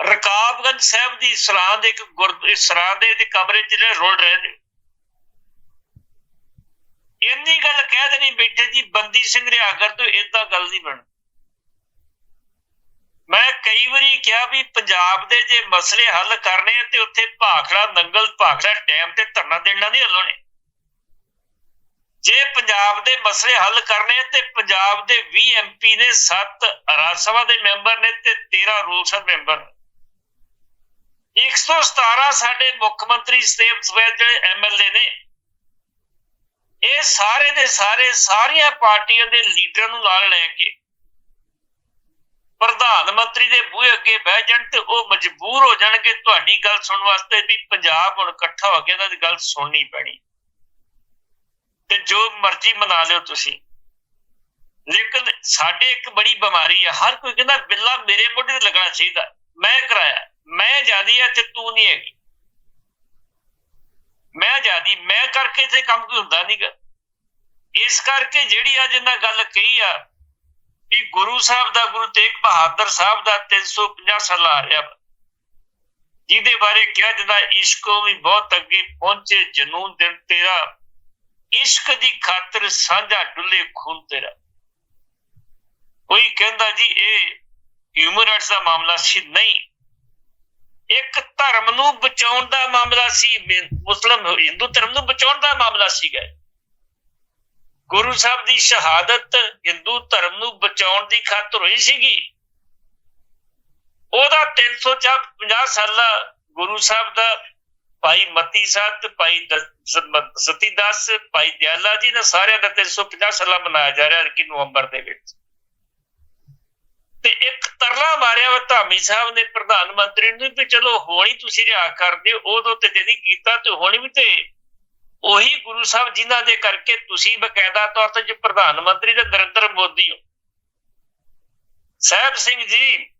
ਰਕਾਬਗੰਜ ਸਾਹਿਬ ਦੀ ਸਰਾਂ ਦੇ ਇੱਕ ਗੁਰ ਸਰਾਂ ਦੇ ਦੇ ਕਮਰੇ ਜਿਹੜੇ ਰੁਲ ਰਹੇ ਨੇ। ਇੰਨੀ ਗੱਲ ਕਹਿ ਦੇਣੀ ਬੈਠੇ ਜੀ ਬੰਦੀ ਸਿੰਘ ਰਿਆ ਕਰ ਤੋਂ ਇਦਾਂ ਗੱਲ ਨਹੀਂ ਬਣ ਮੈਂ ਕਈ ਵਾਰੀ ਕਿਹਾ ਵੀ ਪੰਜਾਬ ਦੇ ਜੇ ਮਸਲੇ ਹੱਲ ਕਰਨੇ ਤੇ ਉੱਥੇ ਭਾਖੜਾ, ਨੰਗਲ, ਭਾਖੜਾ ਡੈਮ ਤੇ ਧਰਨਾ ਦੇਣਾ ਨਹੀਂ ਹੱਲੋਣੇ ਜੇ ਪੰਜਾਬ ਦੇ ਮਸਲੇ ਹੱਲ ਕਰਨੇ ਤੇ ਪੰਜਾਬ ਦੇ 20 ਐਮਪੀ ਨੇ 7 ਰਾਜ ਸਭਾ ਦੇ ਮੈਂਬਰ ਨੇ ਤੇ 13 ਰੂਲ ਸਭਾ ਮੈਂਬਰ 117 ਸਾਡੇ ਮੁੱਖ ਮੰਤਰੀ ਸਟੇਟ ਸਵੇਰ ਜਿਹੜੇ ਐਮਐਲਏ ਨੇ, ਇਹ ਸਾਰੇ ਦੇ ਸਾਰੇ ਸਾਰੀਆਂ ਪਾਰਟੀਆਂ ਦੇ ਲੀਡਰਾਂ ਨੂੰ ਨਾਲ ਲੈ ਕੇ ਪ੍ਰਧਾਨ ਮੰਤਰੀ ਦੇ ਬੂਹੇ ਅੱਗੇ ਬਹਿ ਜਾਣ ਤੇ ਉਹ ਮਜਬੂਰ ਹੋ ਜਾਣਗੇ ਤੁਹਾਡੀ ਗੱਲ ਸੁਣਨ ਵਾਸਤੇ ਵੀ ਪੰਜਾਬ ਹੁਣ ਇਕੱਠਾ ਹੋ ਕੇ ਇਹਨਾਂ ਦੀ ਗੱਲ ਸੁਣਨੀ ਪੈਣੀ। ਤੇ ਜੋ ਮਰਜ਼ੀ ਮਨਾ ਲਿਓ ਤੁਸੀਂ। ਲੇਕਿਨ ਸਾਡੇ ਇੱਕ ਬੜੀ ਬਿਮਾਰੀ ਹੈ ਹਰ ਕੋਈ ਕਹਿੰਦਾ, ਬਿੱਲਾ ਮੇਰੇ ਮੋਢੇ ਤੇ ਲੱਗਣਾ ਚਾਹੀਦਾ। ਮੈਂ ਕਰਾਇਆ। ਮੈਂ ਜਿਆਦੀ ਆ ਤੇ ਤੂੰ ਨਹੀਂ ਹੈਗੀ। ਮੈਂ ਜਿਆਦੀ, ਮੈਂ ਕਰਕੇ ਤੇ ਕੰਮ ਕੋਈ ਹੁੰਦਾ ਨਹੀਂਗਾ ਇਸ ਕਰਕੇ ਜਿਹੜੀ ਅੱਜ ਇਹਨਾਂ ਗੱਲ ਕਹੀ ਆ ਕਿ ਗੁਰੂ ਸਾਹਿਬ ਦਾ, ਗੁਰੂ ਤੇਗ ਬਹਾਦਰ ਸਾਹਿਬ ਦਾ 350 ਸਾਲਾ ਆ ਰਿਹਾ। ਜਿਹਦੇ ਬਾਰੇ ਕਿਹਾ ਜਾਂਦਾ ਇਸ਼ਕੋ ਵੀ ਬਹੁਤ ਅੱਗੇ ਪਹੁੰਚੇ। ਜਨੂਨ ਦਿਨ ਤੇਰਾ ਇਸ਼ਕ ਦੀ ਖਾਤਰ ਸਾਂਝਾ ਡੁੱਲੇ ਖੂਨ ਤੇਰਾ। ਕੋਈ ਕਹਿੰਦਾ ਜੀ, ਇਹ ਹਿਊਮਨ ਰਾਈਟਸ ਦਾ ਮਾਮਲਾ ਸੀ? ਨਹੀਂ। ਇੱਕ ਧਰਮ ਨੂੰ ਬਚਾਉਣ ਦਾ ਮਾਮਲਾ ਸੀ। ਮੁਸਲਮ, ਹਿੰਦੂ ਧਰਮ ਨੂੰ ਬਚਾਉਣ ਦਾ ਮਾਮਲਾ ਸੀਗਾ। ਗੁਰੂ ਸਾਹਿਬ ਦੀ ਸ਼ਹਾਦਤ ਹਿੰਦੂ ਧਰਮ ਨੂੰ ਬਚਾਉਣ ਦੀ ਖਾਤਰ ਹੋਈ ਸੀਗੀ। ਉਹਦਾ 350 ਸਾਲਾ ਗੁਰੂ ਸਾਹਿਬ ਦਾ ਭਾਈ ਮਤੀ ਸਾਹਿਬ ਤੇ ਭਾਈ ਸਤੀਦਾਸ ਭਾਈ ਦਿਆਲਾ ਜੀ ਦਾ ਸਾਰਿਆਂ ਦਾ 350 ਸਾਲਾ ਮਨਾਇਆ ਜਾ ਰਿਹਾ ਕਿ ਨਵੰਬਰ ਦੇ ਵਿੱਚ। ਤੇ ਇੱਕ ਤਰਲਾ ਮਾਰਿਆ ਵਾ ਧਾਮੀ ਸਾਹਿਬ ਨੇ ਪ੍ਰਧਾਨ ਮੰਤਰੀ ਨੂੰ ਵੀ ਚਲੋ ਹੋਣੀ ਤੁਸੀਂ ਰਿਹਾ ਕਰਦੇ ਹੋ, ਉਦੋਂ ਤੇ ਜੇ ਨਹੀਂ ਕੀਤਾ ਤੇ ਹੋਣੀ ਵੀ ਤੇ ਉਹੀ ਗੁਰੂ ਸਾਹਿਬ ਜਿਨ੍ਹਾਂ ਦੇ ਕਰਕੇ ਤੁਸੀਂ ਬਕਾਇਦਾ ਤੌਰ ਤੇ ਜੇ ਪ੍ਰਧਾਨ ਮੰਤਰੀ ਤੇ ਨਰਿੰਦਰ ਮੋਦੀ ਹੋ। ਸਾਹਿਬ ਸਿੰਘ ਜੀ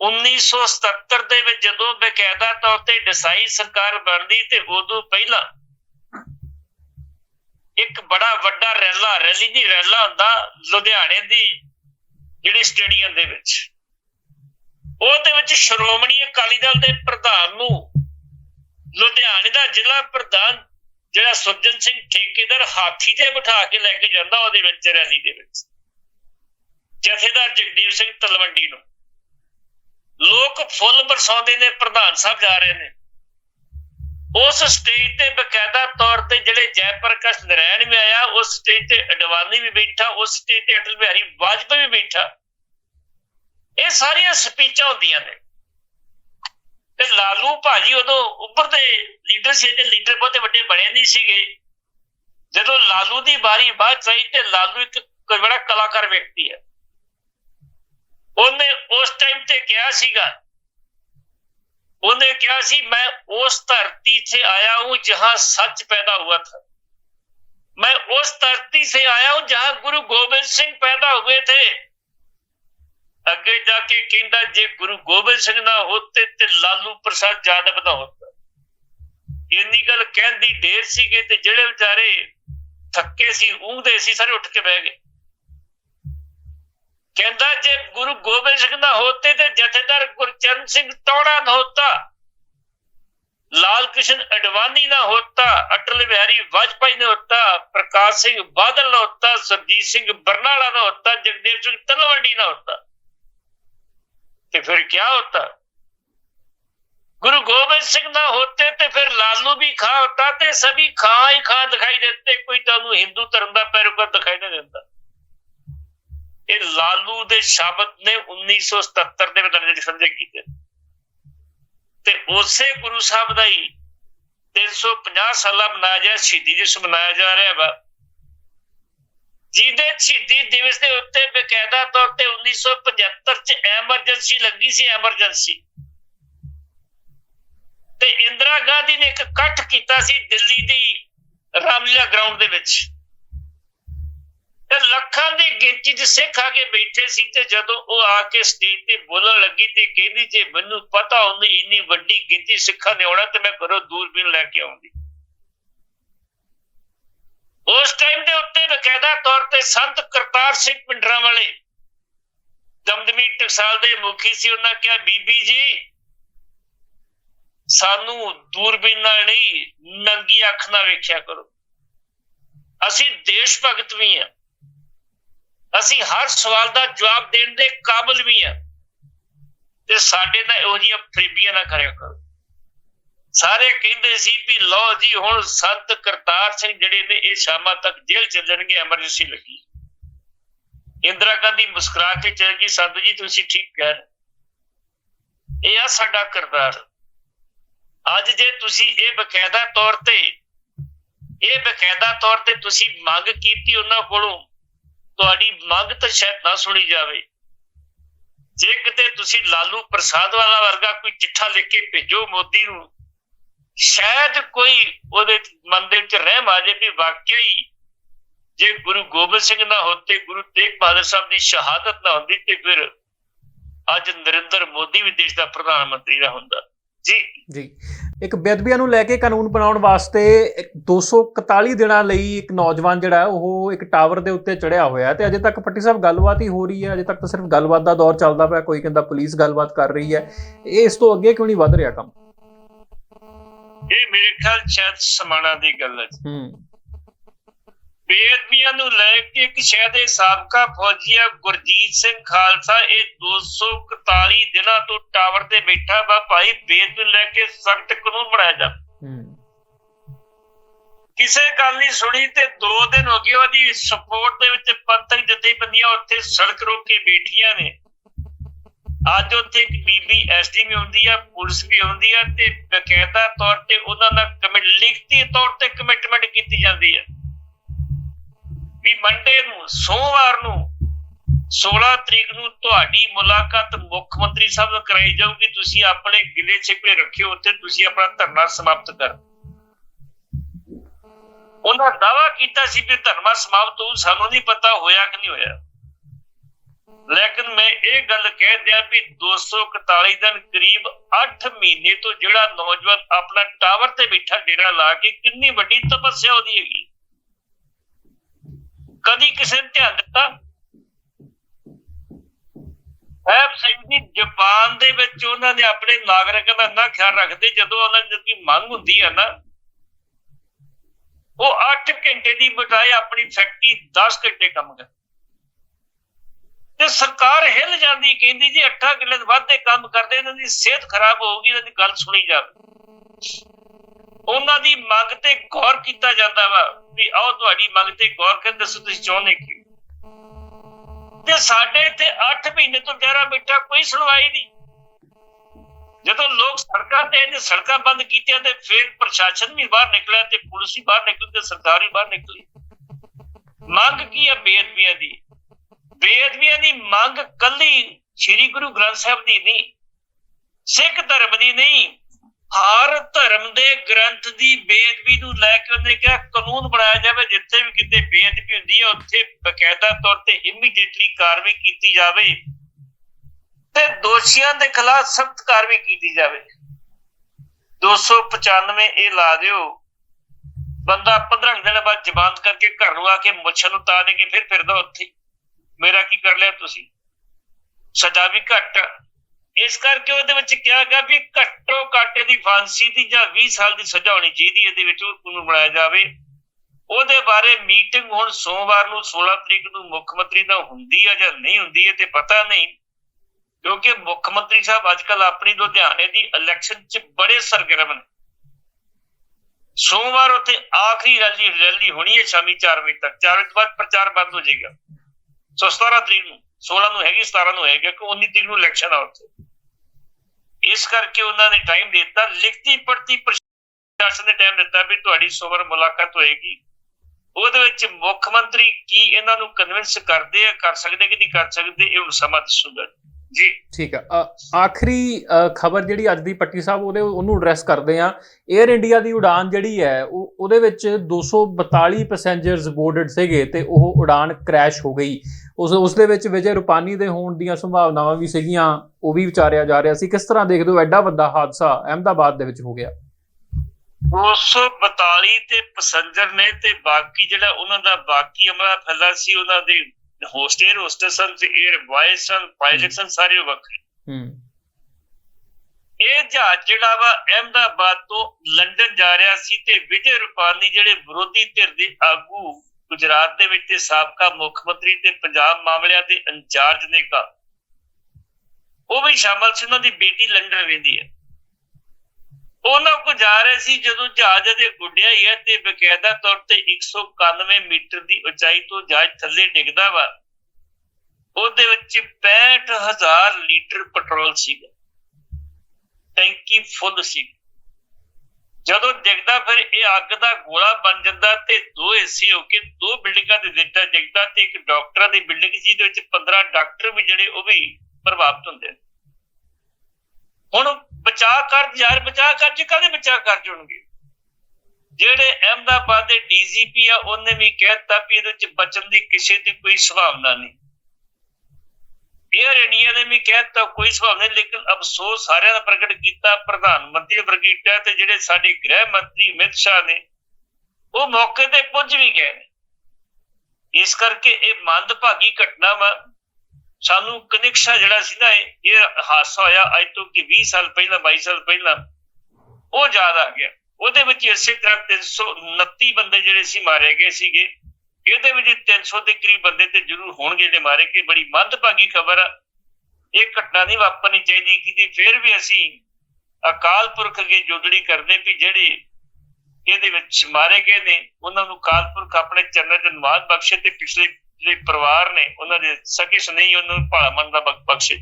1977 ਦੇ ਵਿੱਚ ਜਦੋਂ ਬਕਾਇਦਾ ਤੌਰ ਤੇ ਡਿਸਾਈ ਸਰਕਾਰ ਬਣਦੀ ਤੇ ਉਦੋਂ ਪਹਿਲਾਂ ਇੱਕ ਬੜਾ ਵੱਡਾ ਰੈਲਾ, ਰੈਲੀ ਦੀ ਰੈਲਾ ਹੁੰਦਾ ਲੁਧਿਆਣੇ ਦੀ ਜਿਹੜੀ ਸਟੇਡੀਅਮ ਦੇ ਵਿੱਚ। ਉਹਦੇ ਵਿੱਚ ਸ਼੍ਰੋਮਣੀ ਅਕਾਲੀ ਦਲ ਦੇ ਪ੍ਰਧਾਨ ਨੂੰ ਲੁਧਿਆਣੇ ਦਾ ਜ਼ਿਲ੍ਹਾ ਪ੍ਰਧਾਨ ਜਿਹੜਾ ਸੁਰਜਨ ਸਿੰਘ ਠੇਕੇਦਾਰ ਹਾਥੀ ਤੇ ਬਿਠਾ ਕੇ ਲੈ ਕੇ ਜਾਂਦਾ ਉਹਦੇ ਵਿੱਚ ਰੈਲੀ ਦੇ ਵਿੱਚ। ਜਥੇਦਾਰ ਜਗਦੇਵ ਸਿੰਘ ਤਲਵੰਡੀ ਨੂੰ। ਲੋਕ ਫੁੱਲ ਬਰਸਾਉਂਦੇ ਨੇ, ਪ੍ਰਧਾਨ ਸਾਹਿਬ ਜਾ ਰਹੇ ਨੇ। ਉਸ ਸਟੇਜ ਤੇ ਬਕਾਇਦਾ ਤੌਰ ਤੇ ਜਿਹੜੇ ਜੈ ਪ੍ਰਕਾਸ਼ ਨਰਾਇਣ ਵੀ ਆਇਆ, ਉਸ ਸਟੇਜ ਤੇ ਅਡਵਾਨੀ ਵੀ ਬੈਠਾ, ਉਸ ਸਟੇਜ ਤੇ ਅਟਲ ਬਿਹਾਰੀ ਵਾਜਪਾਈ ਵੀ ਬੈਠਾ। ਇਹ ਸਾਰੀਆਂ ਸਪੀਚਾਂ ਹੁੰਦੀਆਂ ਨੇ। ਤੇ ਲਾਲੂ ਭਾਜੀ ਉਦੋਂ ਉੱਪਰਦੇ ਲੀਡਰ ਸੀ ਤੇ ਲੀਡਰ ਬਹੁਤੇ ਵੱਡੇ ਬਣੇ ਨਹੀਂ ਸੀਗੇ। ਜਦੋਂ ਲਾਲੂ ਦੀ ਵਾਰੀ ਬਾਅਦ ਆਈ ਤੇ ਲਾਲੂ ਇੱਕ ਬੜਾ ਕਲਾਕਾਰ ਵਿਅਕਤੀ ਹੈ। ਉਹਨੇ ਉਸ ਟਾਈਮ ਤੇ ਕਿਹਾ ਸੀਗਾ ਉਹਨੇ ਕਿਹਾ ਸੀ मैं उस धरती से आया हूं जहां सच पैदा हुआ था मैं उस धरती से आया हूं जहां गुरु गोबिंद सिंह पैदा हुए थे ਅੱਗੇ ਜਾ ਕੇ ਕਹਿੰਦਾ ਜੇ ਗੁਰੂ ਗੋਬਿੰਦ ਸਿੰਘ ਨਾ ਹੁੰਦੇ ਤੇ ਲਾਲੂ ਪ੍ਰਸਾਦ ਯਾਦਵ ਨਾ ਹੁੰਦਾ ਇੰਨੀ ਗੱਲ ਕਹਿੰਦੀ ਢੇਰ ਸੀਗੇ ਤੇ ਜਿਹੜੇ ਵਿਚਾਰੇ ਥੱਕੇ ਸੀ ਉਂਘਦੇ ਸੀ ਸਾਰੇ ਉੱਠ ਕੇ ਬਹਿ ਗਏ ਕਹਿੰਦਾ ਜੇ ਗੁਰੂ ਗੋਬਿੰਦ ਸਿੰਘ ਨਾ ਹੋਤੇ ਤੇ ਜਥੇਦਾਰ ਗੁਰਚਰਨ ਸਿੰਘ ਤੌੜਾ ਨਾ ਹੋਤਾ लाल कृष्ण अडवाणी ना होता अटल बिहारी वाजपेयी ना होता प्रकाश सिंह बादल ना होता सरजीत सिंह बरनाला ना होता जगदेव सिंह तलवंडी ना होता तो फिर क्या होता गुरु गोबिंद सिंह ना होते तो फिर लालू भी खां होता ते सभी खां ही खां दिखाई देते कोई ਤੁਹਾਨੂੰ ਹਿੰਦੂ ਧਰਮ ਦਾ ਪੈਰੋਕਾਰ ਦਿਖਾਈ ਨਹੀਂ ਦਿੰਦਾ ਇਹ ਲਾਲੂ ਦੇ ਸ਼ਬਦ ਨੇ 1977 ਦੇ ਵਿੱਚ ਜਿਹੜੇ ਸਮਝੇ ਕੀਤੇ। ਤੇ ਉਸੇ ਗੁਰੂ ਸਾਹਿਬ ਦਾ ਹੀ 350 ਸਾਲਾ ਮਨਾਇਆ ਜਾ ਸ਼ਹੀਦੀ ਦਿਵਸ ਮਨਾਇਆ ਜਾ ਰਿਹਾ ਵਾ। ਜਿਹਦੇ ਸ਼ਹੀਦੀ ਦਿਵਸ ਦੇ ਉੱਤੇ ਬਕਾਇਦਾ ਤੌਰ ਤੇ 1975 ਚ ਐਮਰਜੈਂਸੀ ਲੱਗੀ ਸੀ, ਐਮਰਜੈਂਸੀ। ਤੇ ਇੰਦਰਾ ਗਾਂਧੀ ਨੇ ਇੱਕ ਇਕੱਠ ਕੀਤਾ ਸੀ ਦਿੱਲੀ ਦੀ ਰਾਮਲੀਲਾ ਗਰਾਊਂਡ ਦੇ ਵਿੱਚ। ਤੇ ਲੱਖਾਂ ਦੀ ਗਿਣਤੀ 'ਚ ਸਿੱਖ ਆ ਕੇ ਬੈਠੇ ਸੀ ਤੇ ਜਦੋਂ ਉਹ ਆ ਕੇ ਸਟੇਜ ਤੇ ਬੋਲਣ ਲੱਗੀ ਤੇ ਕਹਿੰਦੀ ਜੇ ਮੈਨੂੰ ਪਤਾ ਹੁੰਦੀ ਇੰਨੀ ਵੱਡੀ ਗਿਣਤੀ ਸਿੱਖਾਂ ਨੇ ਆਉਣਾ ਤੇ ਮੈਂ ਘਰੋਂ ਦੂਰਬੀਨ ਲੈ ਕੇ ਆਉਂਦੀ। ਉਸ ਟਾਈਮ ਦੇ ਉੱਤੇ ਬਕਾਇਦਾ ਤੌਰ ਤੇ ਸੰਤ ਕਰਤਾਰ ਸਿੰਘ ਪਿੰਡਰਾਂ ਵਾਲੇ ਦਮਦਮੀ ਟਕਸਾਲ ਦੇ ਮੁਖੀ ਸੀ, ਉਹਨਾਂ ਕਿਹਾ, ਬੀਬੀ ਜੀ, ਸਾਨੂੰ ਦੂਰਬੀਨ ਨਾਲ ਨਹੀਂ ਨੰਗੀ ਅੱਖ ਨਾਲ ਵੇਖਿਆ ਕਰੋ। ਅਸੀਂ ਦੇਸ਼ ਭਗਤ ਵੀ ਹਾਂ। ਅਸੀਂ ਹਰ ਸਵਾਲ ਦਾ ਜਵਾਬ ਦੇਣ ਦੇ ਕਾਬਿਲ ਵੀ ਹਾਂ। ਤੇ ਸਾਡੇ ਨਾਲ ਇਹੋ ਜਿਹੀਆਂ ਫਰੀਬੀਆਂ ਨਾ ਕਰਿਆ ਕਰੋ। ਸਾਰੇ ਕਹਿੰਦੇ ਸੀ ਵੀ ਲਓ ਜੀ, ਹੁਣ ਸੰਤ ਕਰਤਾਰ ਸਿੰਘ ਜਿਹੜੇ ਨੇ, ਇਹ ਸ਼ਾਮਾਂ ਤੱਕ ਜੇਲ੍ਹ ਚੱਲਣਗੇ ਐਮਰਜੈਂਸੀ ਲੱਗੀ। ਇੰਦਰਾ ਗਾਂਧੀ ਮੁਸਕਰਾ ਕੇ ਚਲੇ ਗਈ, ਸੰਤ ਜੀ, ਤੁਸੀਂ ਠੀਕ ਕਹਿ ਇਹ ਆ ਸਾਡਾ ਕਰਤਾਰ। ਅੱਜ ਜੇ ਤੁਸੀਂ ਇਹ ਬਕਾਇਦਾ ਤੌਰ ਤੇ, ਇਹ ਬਕਾਇਦਾ ਤੌਰ ਤੇ ਤੁਸੀਂ ਮੰਗ ਕੀਤੀ ਉਹਨਾਂ ਕੋਲੋਂ ਤੁਹਾਡੀ ਮੰਗ ਤਾਂ ਸ਼ਾਇਦ ਨਾ ਸੁਣੀ ਜਾਵੇ। ਜੇ ਕਿਤੇ ਤੁਸੀਂ ਲਾਲੂ ਪ੍ਰਸਾਦ ਵਾਲਾ ਵਰਗਾ ਕੋਈ ਚਿੱਠਾ ਲਿਖ ਕੇ ਭੇਜੋ ਮੋਦੀ ਨੂੰ, ਸ਼ਾਇਦ ਕੋਈ ਉਹਦੇ ਮਨ ਦੇ ਵਿੱਚ ਰਹਿਮ ਆ ਜੇ ਵੀ ਵਾਕਿਆ ਹੀ ਜੇ ਗੁਰੂ ਗੋਬਿੰਦ ਸਿੰਘ ਨਾ ਹੁੰਦੇ ਗੁਰੂ ਤੇਗ ਬਹਾਦਰ ਸਾਹਿਬ ਦੀ ਸ਼ਹਾਦਤ ਨਾ ਹੁੰਦੀ ਤੇ ਫਿਰ ਅੱਜ ਨਰਿੰਦਰ ਮੋਦੀ ਵੀ ਦੇਸ਼ ਦਾ ਪ੍ਰਧਾਨ ਮੰਤਰੀ ਨਾ ਹੁੰਦਾ। ਜੀ। ਜੀ। ਇੱਕ ਬੇਅਦਬੀਆਂ ਨੂੰ ਲੈ ਕੇ ਕਾਨੂੰਨ ਬਣਾਉਣ ਵਾਸਤੇ ਇੱਕ 241 ਦਿਨਾਂ ਲਈ ਇੱਕ ਨੌਜਵਾਨ ਜਿਹੜਾ ਉਹ ਇੱਕ ਟਾਵਰ ਦੇ ਉੱਤੇ ਚੜਿਆ ਹੋਇਆ ਤੇ ਅਜੇ ਤੱਕ ਪੱਟੀ ਸਾਹਿਬ ਗੱਲਬਾਤ ਹੀ ਹੋ ਰਹੀ ਹੈ ਅਜੇ ਤੱਕ ਤਾਂ ਸਿਰਫ ਗੱਲਬਾਤ ਦਾ ਦੌਰ ਚੱਲਦਾ ਪਿਆ ਕੋਈ ਕਹਿੰਦਾ ਪੁਲਿਸ ਗੱਲਬਾਤ ਕਰ ਰਹੀ ਹੈ। ਇਹ ਇਸ ਤੋਂ ਅੱਗੇ ਕਿਉਂ ਨਹੀਂ ਵੱਧ ਰਿਹਾ ਕੰਮ? ਇਹ ਮੇਰੇ ਖਿਆਲ ਸ਼ਾਇਦ ਸਮਾਣਾ ਦੀ ਗੱਲ ਹੈ ਹੂੰ। ਬੇਅਦਬੀਆਂ ਨੂੰ ਲੈ ਕੇ ਇੱਕ ਸ਼ਾਇਦ ਇਹ ਸਾਬਕਾ ਫੌਜੀਆ ਗੁਰਜੀਤ ਸਿੰਘ ਖਾਲਸਾ। ਇਹ 241 ਦਿਨਾਂ ਤੋਂ ਟਾਵਰ ਤੇ ਬੈਠਾ ਵਾ। ਭਾਈ ਬੇਅਦਬੀ ਲੈ ਕੇ ਸਖਤ ਕਾਨੂੰਨ ਬਣਾਇਆ ਜਾ ਕਿਸੇ ਗੱਲ ਨਹੀਂ ਸੁਣੀ ਤੇ 2 ਦਿਨ ਹੋ ਗਏ ਉਹਦੀ ਸਪੋਰਟ ਦੇ ਵਿੱਚ ਪੰਥਕ ਜਥੇਬੰਦੀਆਂ ਉੱਥੇ ਸੜਕ ਰੋਕ ਕੇ ਬੈਠੀਆਂ ਨੇ। ਅੱਜ ਉੱਥੇ ਇੱਕ ਬੀਬੀ ਐਸਡੀ ਵੀ ਹੁੰਦੀ ਆ ਪੁਲਿਸ ਵੀ ਹੁੰਦੀ ਆ ਤੇ ਬਕਾਇਦਾ ਤੌਰ ਤੇ ਉਹਨਾਂ ਦਾ ਕਮਿਟ ਲਿਖਤੀ ਤੌਰ ਤੇ ਕਮਿਟਮੈਂਟ ਕੀਤੀ ਜਾਂਦੀ ਹੈ ਵੀ ਮੰਡੇ ਨੂੰ, ਸੋਮਵਾਰ ਨੂੰ 16 ਤਰੀਕ ਨੂੰ ਤੁਹਾਡੀ ਮੁਲਾਕਾਤ ਮੁੱਖ ਮੰਤਰੀ ਸਾਹਿਬ ਨਾਲ ਕਰਾਈ ਜਾਊਗੀ। ਤੁਸੀਂ ਆਪਣੇ ਗਿਲੇ ਛਿਪੇ ਰੱਖਿਓ, ਉੱਥੇ ਤੁਸੀਂ ਆਪਣਾ ਧਰਨਾ ਸਮਾਪਤ ਕਰ। ਉਹਨਾਂ ਦਾਵਾ ਕੀਤਾ ਸੀ ਕਿ ਧਰਨਾ ਸਮਾਪਤ ਹੋ ਸਾਨੂੰ ਨਹੀਂ ਪਤਾ ਹੋਇਆ ਕਿ ਨਹੀਂ ਹੋਇਆ। ਲੇਕਿਨ ਮੈਂ ਇਹ ਗੱਲ ਕਹਿ ਦਿਆਂ ਵੀ 241 ਦਿਨ ਕਰੀਬ 8 ਮਹੀਨੇ ਤੋਂ ਜਿਹੜਾ ਨੌਜਵਾਨ ਆਪਣਾ ਟਾਵਰ ਤੇ ਬੈਠਾ ਡੇਰਾ ਲਾ ਕੇ ਕਿੰਨੀ ਵੱਡੀ ਤਪੱਸਿਆ ਉਹਦੀ ਹੈਗੀ। ਕਦੀ ਕਿਸੇ ਨੇ ਧਿਆਨ ਦਿੱਤਾ? ਐਬ ਸਿੰਘ ਜੀ, ਜਾਪਾਨ ਦੇ ਵਿੱਚ ਉਹਨਾਂ ਨੇ ਆਪਣੇ ਨਾਗਰਿਕਾਂ ਦਾ ਨਾ ਖਿਆਲ ਰੱਖਦੇ, ਜਦੋਂ ਉਹਨਾਂ ਦੀ ਕੋਈ ਮੰਗ ਹੁੰਦੀ ਹੈ ਨਾ, ਉਹ 8 ਘੰਟੇ ਦੀ ਬਜਾਏ ਆਪਣੀ ਫੈਕਟਰੀ 10 ਘੰਟੇ ਕੰਮ ਕਰ। ਤੇ ਸਰਕਾਰ ਹਿੱਲ ਜਾਂਦੀ, ਕਹਿੰਦੀ ਜੀ 8 ਘੰਟੇ ਤੋਂ ਵੱਧ ਦੇ ਕੰਮ ਕਰਦੇ, ਇਹਨਾਂ ਦੀ ਸਿਹਤ ਖਰਾਬ ਹੋਊਗੀ, ਇਹਨਾਂ ਦੀ ਗੱਲ ਸੁਣੀ ਜਾਵੇ। ਉਹਨਾਂ ਦੀ ਮੰਗ ਤੇ ਗੌਰ ਕੀਤਾ ਜਾਂਦਾ ਵਾ ਵੀ ਆਓ ਤੁਹਾਡੀ ਮੰਗ ਤੇ ਗੌਰ ਕਰ ਦੱਸੋ ਤੁਸੀਂ ਚਾਹੁੰਦੇ ਕੀ ਤੇ ਸਾਡੇ ਇੱਥੇ 8 ਮਹੀਨੇ ਤੋਂ ਡੇਰਾ ਬੈਠਾ ਕੋਈ ਸੁਣਵਾਈ ਨਹੀਂ। ਜਦੋਂ ਲੋਕ ਸੜਕਾਂ ਤੇ ਇਹਨੇ ਸੜਕਾਂ ਬੰਦ ਕੀਤੀਆਂ ਤੇ ਫਿਰ ਪ੍ਰਸ਼ਾਸਨ ਵੀ ਬਾਹਰ ਨਿਕਲਿਆ ਤੇ ਪੁਲਿਸ ਵੀ ਬਾਹਰ ਨਿਕਲੀ ਤੇ ਸਰਕਾਰ ਵੀ ਬਾਹਰ ਨਿਕਲੀ। ਮੰਗ ਕੀ ਹੈ ਬੇਅਦਬੀਆਂ ਦੀ? ਬੇਅਦਬੀਆਂ ਦੀ ਮੰਗ ਕੱਲੀ ਸ੍ਰੀ ਗੁਰੂ ਗ੍ਰੰਥ ਸਾਹਿਬ ਦੀ ਨਹੀਂ, ਸਿੱਖ ਧਰਮ ਦੀ ਨਹੀਂ ਹਰ ਧਰਮ ਦੇ ਗ੍ਰੰਥ ਦੀ ਬੇਅਦਬੀ ਨੂੰ ਲੈ ਕੇ ਉਹਨੇ ਕਿਹਾ ਕਾਨੂੰਨ ਬਣਾਇਆ ਜਾਵੇ, ਜਿੱਥੇ ਵੀ ਕਿਤੇ ਬੇਅਦਬੀ ਹੁੰਦੀ ਹੈ, ਉੱਥੇ ਬਕਾਇਦਾ ਤੌਰ ਤੇ ਇਮੀਡੀਏਟਲੀ ਕਾਰਵਾਈ ਕੀਤੀ ਜਾਵੇ ਤੇ ਦੋਸ਼ੀਆਂ ਦੇ ਖਿਲਾਫ ਸਖਤ ਕਾਰਵਾਈ ਕੀਤੀ ਜਾਵੇ। 295 ਇਹ ਲਾ ਦਿਓ। ਬੰਦਾ 15 ਦਿਨ ਬਾਅਦ ਜ਼ਬਾਨ ਕਰਕੇ ਘਰ ਨੂੰ ਆ ਕੇ ਮੁੱਛਾਂ ਨੂੰ ਤਾ ਦੇ ਕੇ ਫਿਰ ਫਿਰਦਾ ਉੱਥੇ। ਮੇਰਾ ਕੀ ਕਰ ਲਿਆ ਤੁਸੀਂ? ਸਜ਼ਾ ਵੀ ਘੱਟ ਇਸ ਕਰਕੇ ਉਹਦੇ ਵਿੱਚ ਕਿਹਾ ਗਿਆ ਵੀ ਘੱਟੋ ਘੱਟ ਦੀ ਫਾਂਸੀ ਦੀ ਜਾਂ 20 ਸਾਲ ਦੀ ਸਜ਼ਾ ਹੋਣੀ ਚਾਹੀਦੀ ਇਹਦੇ ਵਿੱਚ ਉਹ ਬਣਾਇਆ ਜਾਵੇ। ਉਹਦੇ ਬਾਰੇ ਮੀਟਿੰਗ ਹੁਣ ਸੋਮਵਾਰ ਨੂੰ 16 ਤਰੀਕ ਨੂੰ ਮੁੱਖ ਮੰਤਰੀ ਨਾਲ ਹੁੰਦੀ ਹੈ ਜਾਂ ਨਹੀਂ ਹੁੰਦੀ ਹੈ ਤੇ ਪਤਾ ਨਹੀਂ, ਕਿਉਂਕਿ ਮੁੱਖ ਮੰਤਰੀ ਸਾਹਿਬ ਅੱਜਕੱਲ ਆਪਣੀ ਲੁਧਿਆਣੇ ਦੀ ਇਲੈਕਸ਼ਨ 'ਚ ਬੜੇ ਸਰਗਰਮ ਨੇ। ਸੋਮਵਾਰ ਉੱਤੇ ਆਖਰੀ ਰੈਲੀ ਰੈਲੀ ਹੋਣੀ ਹੈ ਸ਼ਾਮੀ 4 ਵਜੇ ਤੱਕ। 4 ਵਜੇ ਤੋਂ ਬਾਅਦ ਪ੍ਰਚਾਰ ਬੰਦ ਹੋ ਜਾਏਗਾ। ਸੋ 17 ਤਰੀਕ ਨੂੰ 16 ਨੂੰ ਹੈਗੀ 17 ਨੂੰ ਹੈਗਾ ਕਿ 19 ਤਰੀਕ ਨੂੰ ਇਲੈਕਸ਼ਨ ਆ ਉੱਥੇ। ਇਸ ਕਰਕੇ ਉਹਨਾਂ ਨੇ ਟਾਈਮ ਦਿੱਤਾ, ਲਿਖਤੀ ਪੜਤੀ ਪ੍ਰਸ਼ਾਸਨ ਨੇ ਟਾਈਮ ਦਿੱਤਾ ਵੀ ਤੁਹਾਡੀ ਸੋਮਵਾਰ ਮੁਲਾਕਾਤ ਹੋਏਗੀ। ਉਹਦੇ ਵਿੱਚ ਮੁੱਖ ਮੰਤਰੀ ਕੀ ਇਹਨਾਂ ਨੂੰ ਕਨਵਿੰਸ ਕਰਦੇ ਆ, ਕਰ ਸਕਦੇ ਕਿ ਨਹੀਂ ਕਰ ਸਕਦੇ, ਇਹ ਹੁਣ ਸਮਾਂ ਦੱਸੂਗਾ। ਜੀ। ਠੀਕ ਆ। ਆਖਰੀ ਖਬਰ ਜਿਹੜੀ ਅੱਜ ਦੀ ਪੱਟੀ ਸਾਹਿਬ ਉਹਦੇ ਉਹਨੂੰ ਐਡਰੈਸ ਕਰਦੇ ਆ। 에ਅਰ ਇੰਡੀਆ ਦੀ ਉਡਾਨ ਜਿਹੜੀ ਹੈ ਉਹ ਉਹਦੇ ਵਿੱਚ 242 ਪੈਸੇਂਜਰਸ ਬੋਰਡਡ ਸੀਗੇ ਤੇ ਉਹ ਉਡਾਨ ਕ੍ਰੈਸ਼ ਹੋ ਗਈ। ਉਸ ਉਸ ਦੇ ਵਿੱਚ ਵਿਜੇ ਰੁਪਾਨੀ ਦੇ ਹੋਣ ਦੀਆਂ ਸੰਭਾਵਨਾਵਾਂ ਵੀ ਸੀਗੀਆਂ ਉਹ ਵੀ ਵਿਚਾਰਿਆ ਜਾ ਰਿਹਾ ਸੀ। ਕਿਸ ਤਰ੍ਹਾਂ ਦੇਖਦੇ ਹੋ? ਐਡਾ ਵੱਡਾ ਹਾਦਸਾ ਅਹਿਮਦਾਬਾਦ ਦੇ ਵਿੱਚ ਹੋ ਗਿਆ। 242 ਤੇ ਪੈਸੰਜਰ ਨੇ ਤੇ ਬਾਕੀ ਜਿਹੜਾ ਉਹਨਾਂ ਦਾ ਬਾਕੀ ਅਮਲਾ ਫੈਲਾ ਸੀ ਉਹਨਾਂ ਦੇ ਹੋਸਟੇਰ ਹੋਸਟਸਨ ਤੇ 에ਅਰ ਬॉयਜ਼ ਸਨ ਪਾਇਲਟ ਸਨ ਸਾਰੇ ਵੱਖਰੇ। ਹੂੰ। ਇਹ ਜਹਾਜ਼ ਜਿਹੜਾ ਵਾ ਅਹਿਮਦਾਬਾਦ ਤੋਂ ਲੰਡਨ ਜਾ ਰਿਹਾ ਸੀ ਤੇ ਵਿਜੇ ਰੂਪਾਨੀ ਜਿਹੜੇ ਵਿਰੋਧੀ ਧਿਰ ਦੇ ਆਗੂ ਗੁਜਰਾਤ ਦੇ ਵਿੱਚ ਤੇ ਸਾਬਕਾ ਮੁੱਖ ਮੰਤਰੀ ਤੇ ਪੰਜਾਬ ਮਾਮਲਿਆਂ ਦੇ ਇੰਚਾਰਜ ਨੇ ਕਾ ਉਹ ਵੀ ਸ਼ਾਮਲ ਸੀ ਉਹਨਾਂ ਦੀ ਬੇਟੀ ਲੰਡਨ ਰਹਿੰਦੀ ਹੈ। ਉਹਨਾਂ ਕੋ ਜਾ ਰਹੇ ਸੀ ਜਦੋਂ ਜਹਾਜ਼ ਦੇ ਉੱਡਿਆ ਹੀ ਹੈ ਤੇ ਬਕਾਇਦਾ ਤੌਰ ਤੇ 191 ਮੀਟਰ ਦੀ ਉਚਾਈ ਤੋਂ ਜਹਾਜ਼ ਥੱਲੇ ਡਿੱਗਦਾ ਵਾ। ਉਹਦੇ ਵਿੱਚ 65000 ਲੀਟਰ ਪੈਟਰੋਲ ਸੀਗਾ। ਟੈਂਕੀ ਫੁੱਲ ਸੀ। ਜਦੋਂ ਡਿੱਗਦਾ ਫਿਰ ਇਹ ਅੱਗ ਦਾ ਗੋਲਾ ਬਣ ਜਾਂਦਾ ਤੇ ਦੋ ਹਿੱਸੇ ਹੋ ਕੇ ਦੋ ਬਿਲਡਿੰਗਾਂ ਦੇ ਦਿੱਤਾ ਡਿੱਗਦਾ ਤੇ ਇੱਕ ਡਾਕਟਰਾਂ ਦੀ ਬਿਲਡਿੰਗ ਸੀ ਦੇ ਵਿੱਚ 15 ਡਾਕਟਰ ਵੀ ਜਿਹੜੇ ਉਹ ਵੀ ਪ੍ਰਭਾਵਿਤ ਹੁੰਦੇ ਨੇ। ਹੁਣ ਬਚਾ ਕਰ, ਯਾਰ ਬਚਾ ਕਰ ਚ ਕਾਹਦੇ ਬਚਾ ਕਰ ਜੁਣਗੇ? ਜਿਹੜੇ ਅਹਿਮਦਾਬਾਦ ਦੇ ਡੀਜੀਪੀ ਆ, ਉਹਨੇ ਵੀ ਕਹਿਤਾ ਵੀ ਇਹਦੇ ਵਿੱਚ ਬਚਣ ਦੀ ਕਿਸੇ ਦੀ ਕੋਈ ਸੰਭਾਵਨਾ ਨਹੀਂ। ਏਅਰ ਇੰਡੀਆ ਨੇ ਵੀ ਕਹਿਤਾ ਕੋਈ ਸੰਭਾਵਨਾ ਨਹੀਂ, ਲੇਕਿਨ ਅਫਸੋਸ ਸਾਰਿਆਂ ਦਾ ਪ੍ਰਗਟ ਕੀਤਾ, ਪ੍ਰਧਾਨ ਮੰਤਰੀ ਨੇ ਤੇ ਜਿਹੜੇ ਸਾਡੇ ਗ੍ਰਹਿ ਮੰਤਰੀ ਅਮਿਤ ਸ਼ਾਹ ਨੇ, ਉਹ ਮੌਕੇ ਤੇ ਪੁੱਜ ਵੀ ਗਏ ਨੇ। ਇਸ ਕਰਕੇ ਇਹ ਮੰਦਭਾਗੀ ਘਟਨਾ ਵਾ ਸਾਨੂੰ ਕਨਿਕਸ਼ਾ ਜਿਹੜਾ ਸੀ ਨਾ, ਇਹ ਹਾਦਸਾ ਹੋਇਆ ਅੱਜ ਤੋਂ ਕਿ 20 ਸਾਲ ਪਹਿਲਾਂ 22 ਸਾਲ ਪਹਿਲਾਂ, ਉਹ ਯਾਦ ਆ ਗਿਆ। ਉਹਦੇ ਵਿੱਚ ਇਸੇ ਤਰ੍ਹਾਂ 329 ਬੰਦੇ ਜਿਹੜੇ ਸੀ ਮਾਰੇ ਗਏ ਸੀਗੇ। ਇਹਦੇ ਵਿੱਚ 300 ਦੇ ਕਰੀਬ ਬੰਦੇ ਤੇ ਜ਼ਰੂਰ ਹੋਣਗੇ ਜਿਹੜੇ ਮਾਰੇ ਗਏ। ਬੜੀ ਮੰਦਭਾਗੀ ਖਬਰ ਆ। ਇਹ ਘਟਨਾ ਨਹੀਂ ਵਾਪਰਨੀ ਚਾਹੀਦੀ ਕਿ ਫਿਰ ਵੀ ਅਸੀਂ ਅਕਾਲ ਪੁਰਖ ਅੱਗੇ ਜੋਦੜੀ ਕਰਦੇ ਵੀ ਜਿਹੜੇ ਇਹਦੇ ਵਿੱਚ ਮਾਰੇ ਗਏ ਨੇ, ਉਹਨਾਂ ਨੂੰ ਅਕਾਲ ਪੁਰਖ ਆਪਣੇ ਚਰਨਾਂ 'ਚ ਨਿਵਾਸ ਬਖਸ਼ੇ ਤੇ ਪਿਛਲੇ ਜਿਹੜੇ ਪਰਿਵਾਰ ਨੇ ਉਹਨਾਂ ਦੇ ਸਕੇ ਸਨੇਹੀ ਉਹਨਾਂ ਨੂੰ ਭਲਾ ਮਨ ਦਾ ਬਖਸ਼ੇ।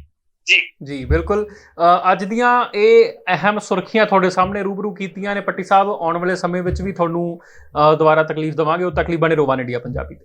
ਜੀ। ਜੀ ਬਿਲਕੁਲ। ਅ, ਅੱਜ ਦੀਆਂ ਇਹ ਅਹਿਮ ਸੁਰਖੀਆਂ ਤੁਹਾਡੇ ਸਾਹਮਣੇ ਰੂਬਰੂ ਕੀਤੀਆਂ ਨੇ। ਪੱਟੀ ਸਾਹਿਬ ਆਉਣ ਵਾਲੇ ਸਮੇਂ ਵਿੱਚ ਵੀ ਤੁਹਾਨੂੰ ਅ, ਦੁਬਾਰਾ ਤਕਲੀਫ ਦਵਾਂਗੇ। ਉਹ ਤਕਲੀਫ ਬਣੇ ਰੋਵਾਨ ਇੰਡੀਆ ਪੰਜਾਬੀ ਤੇ।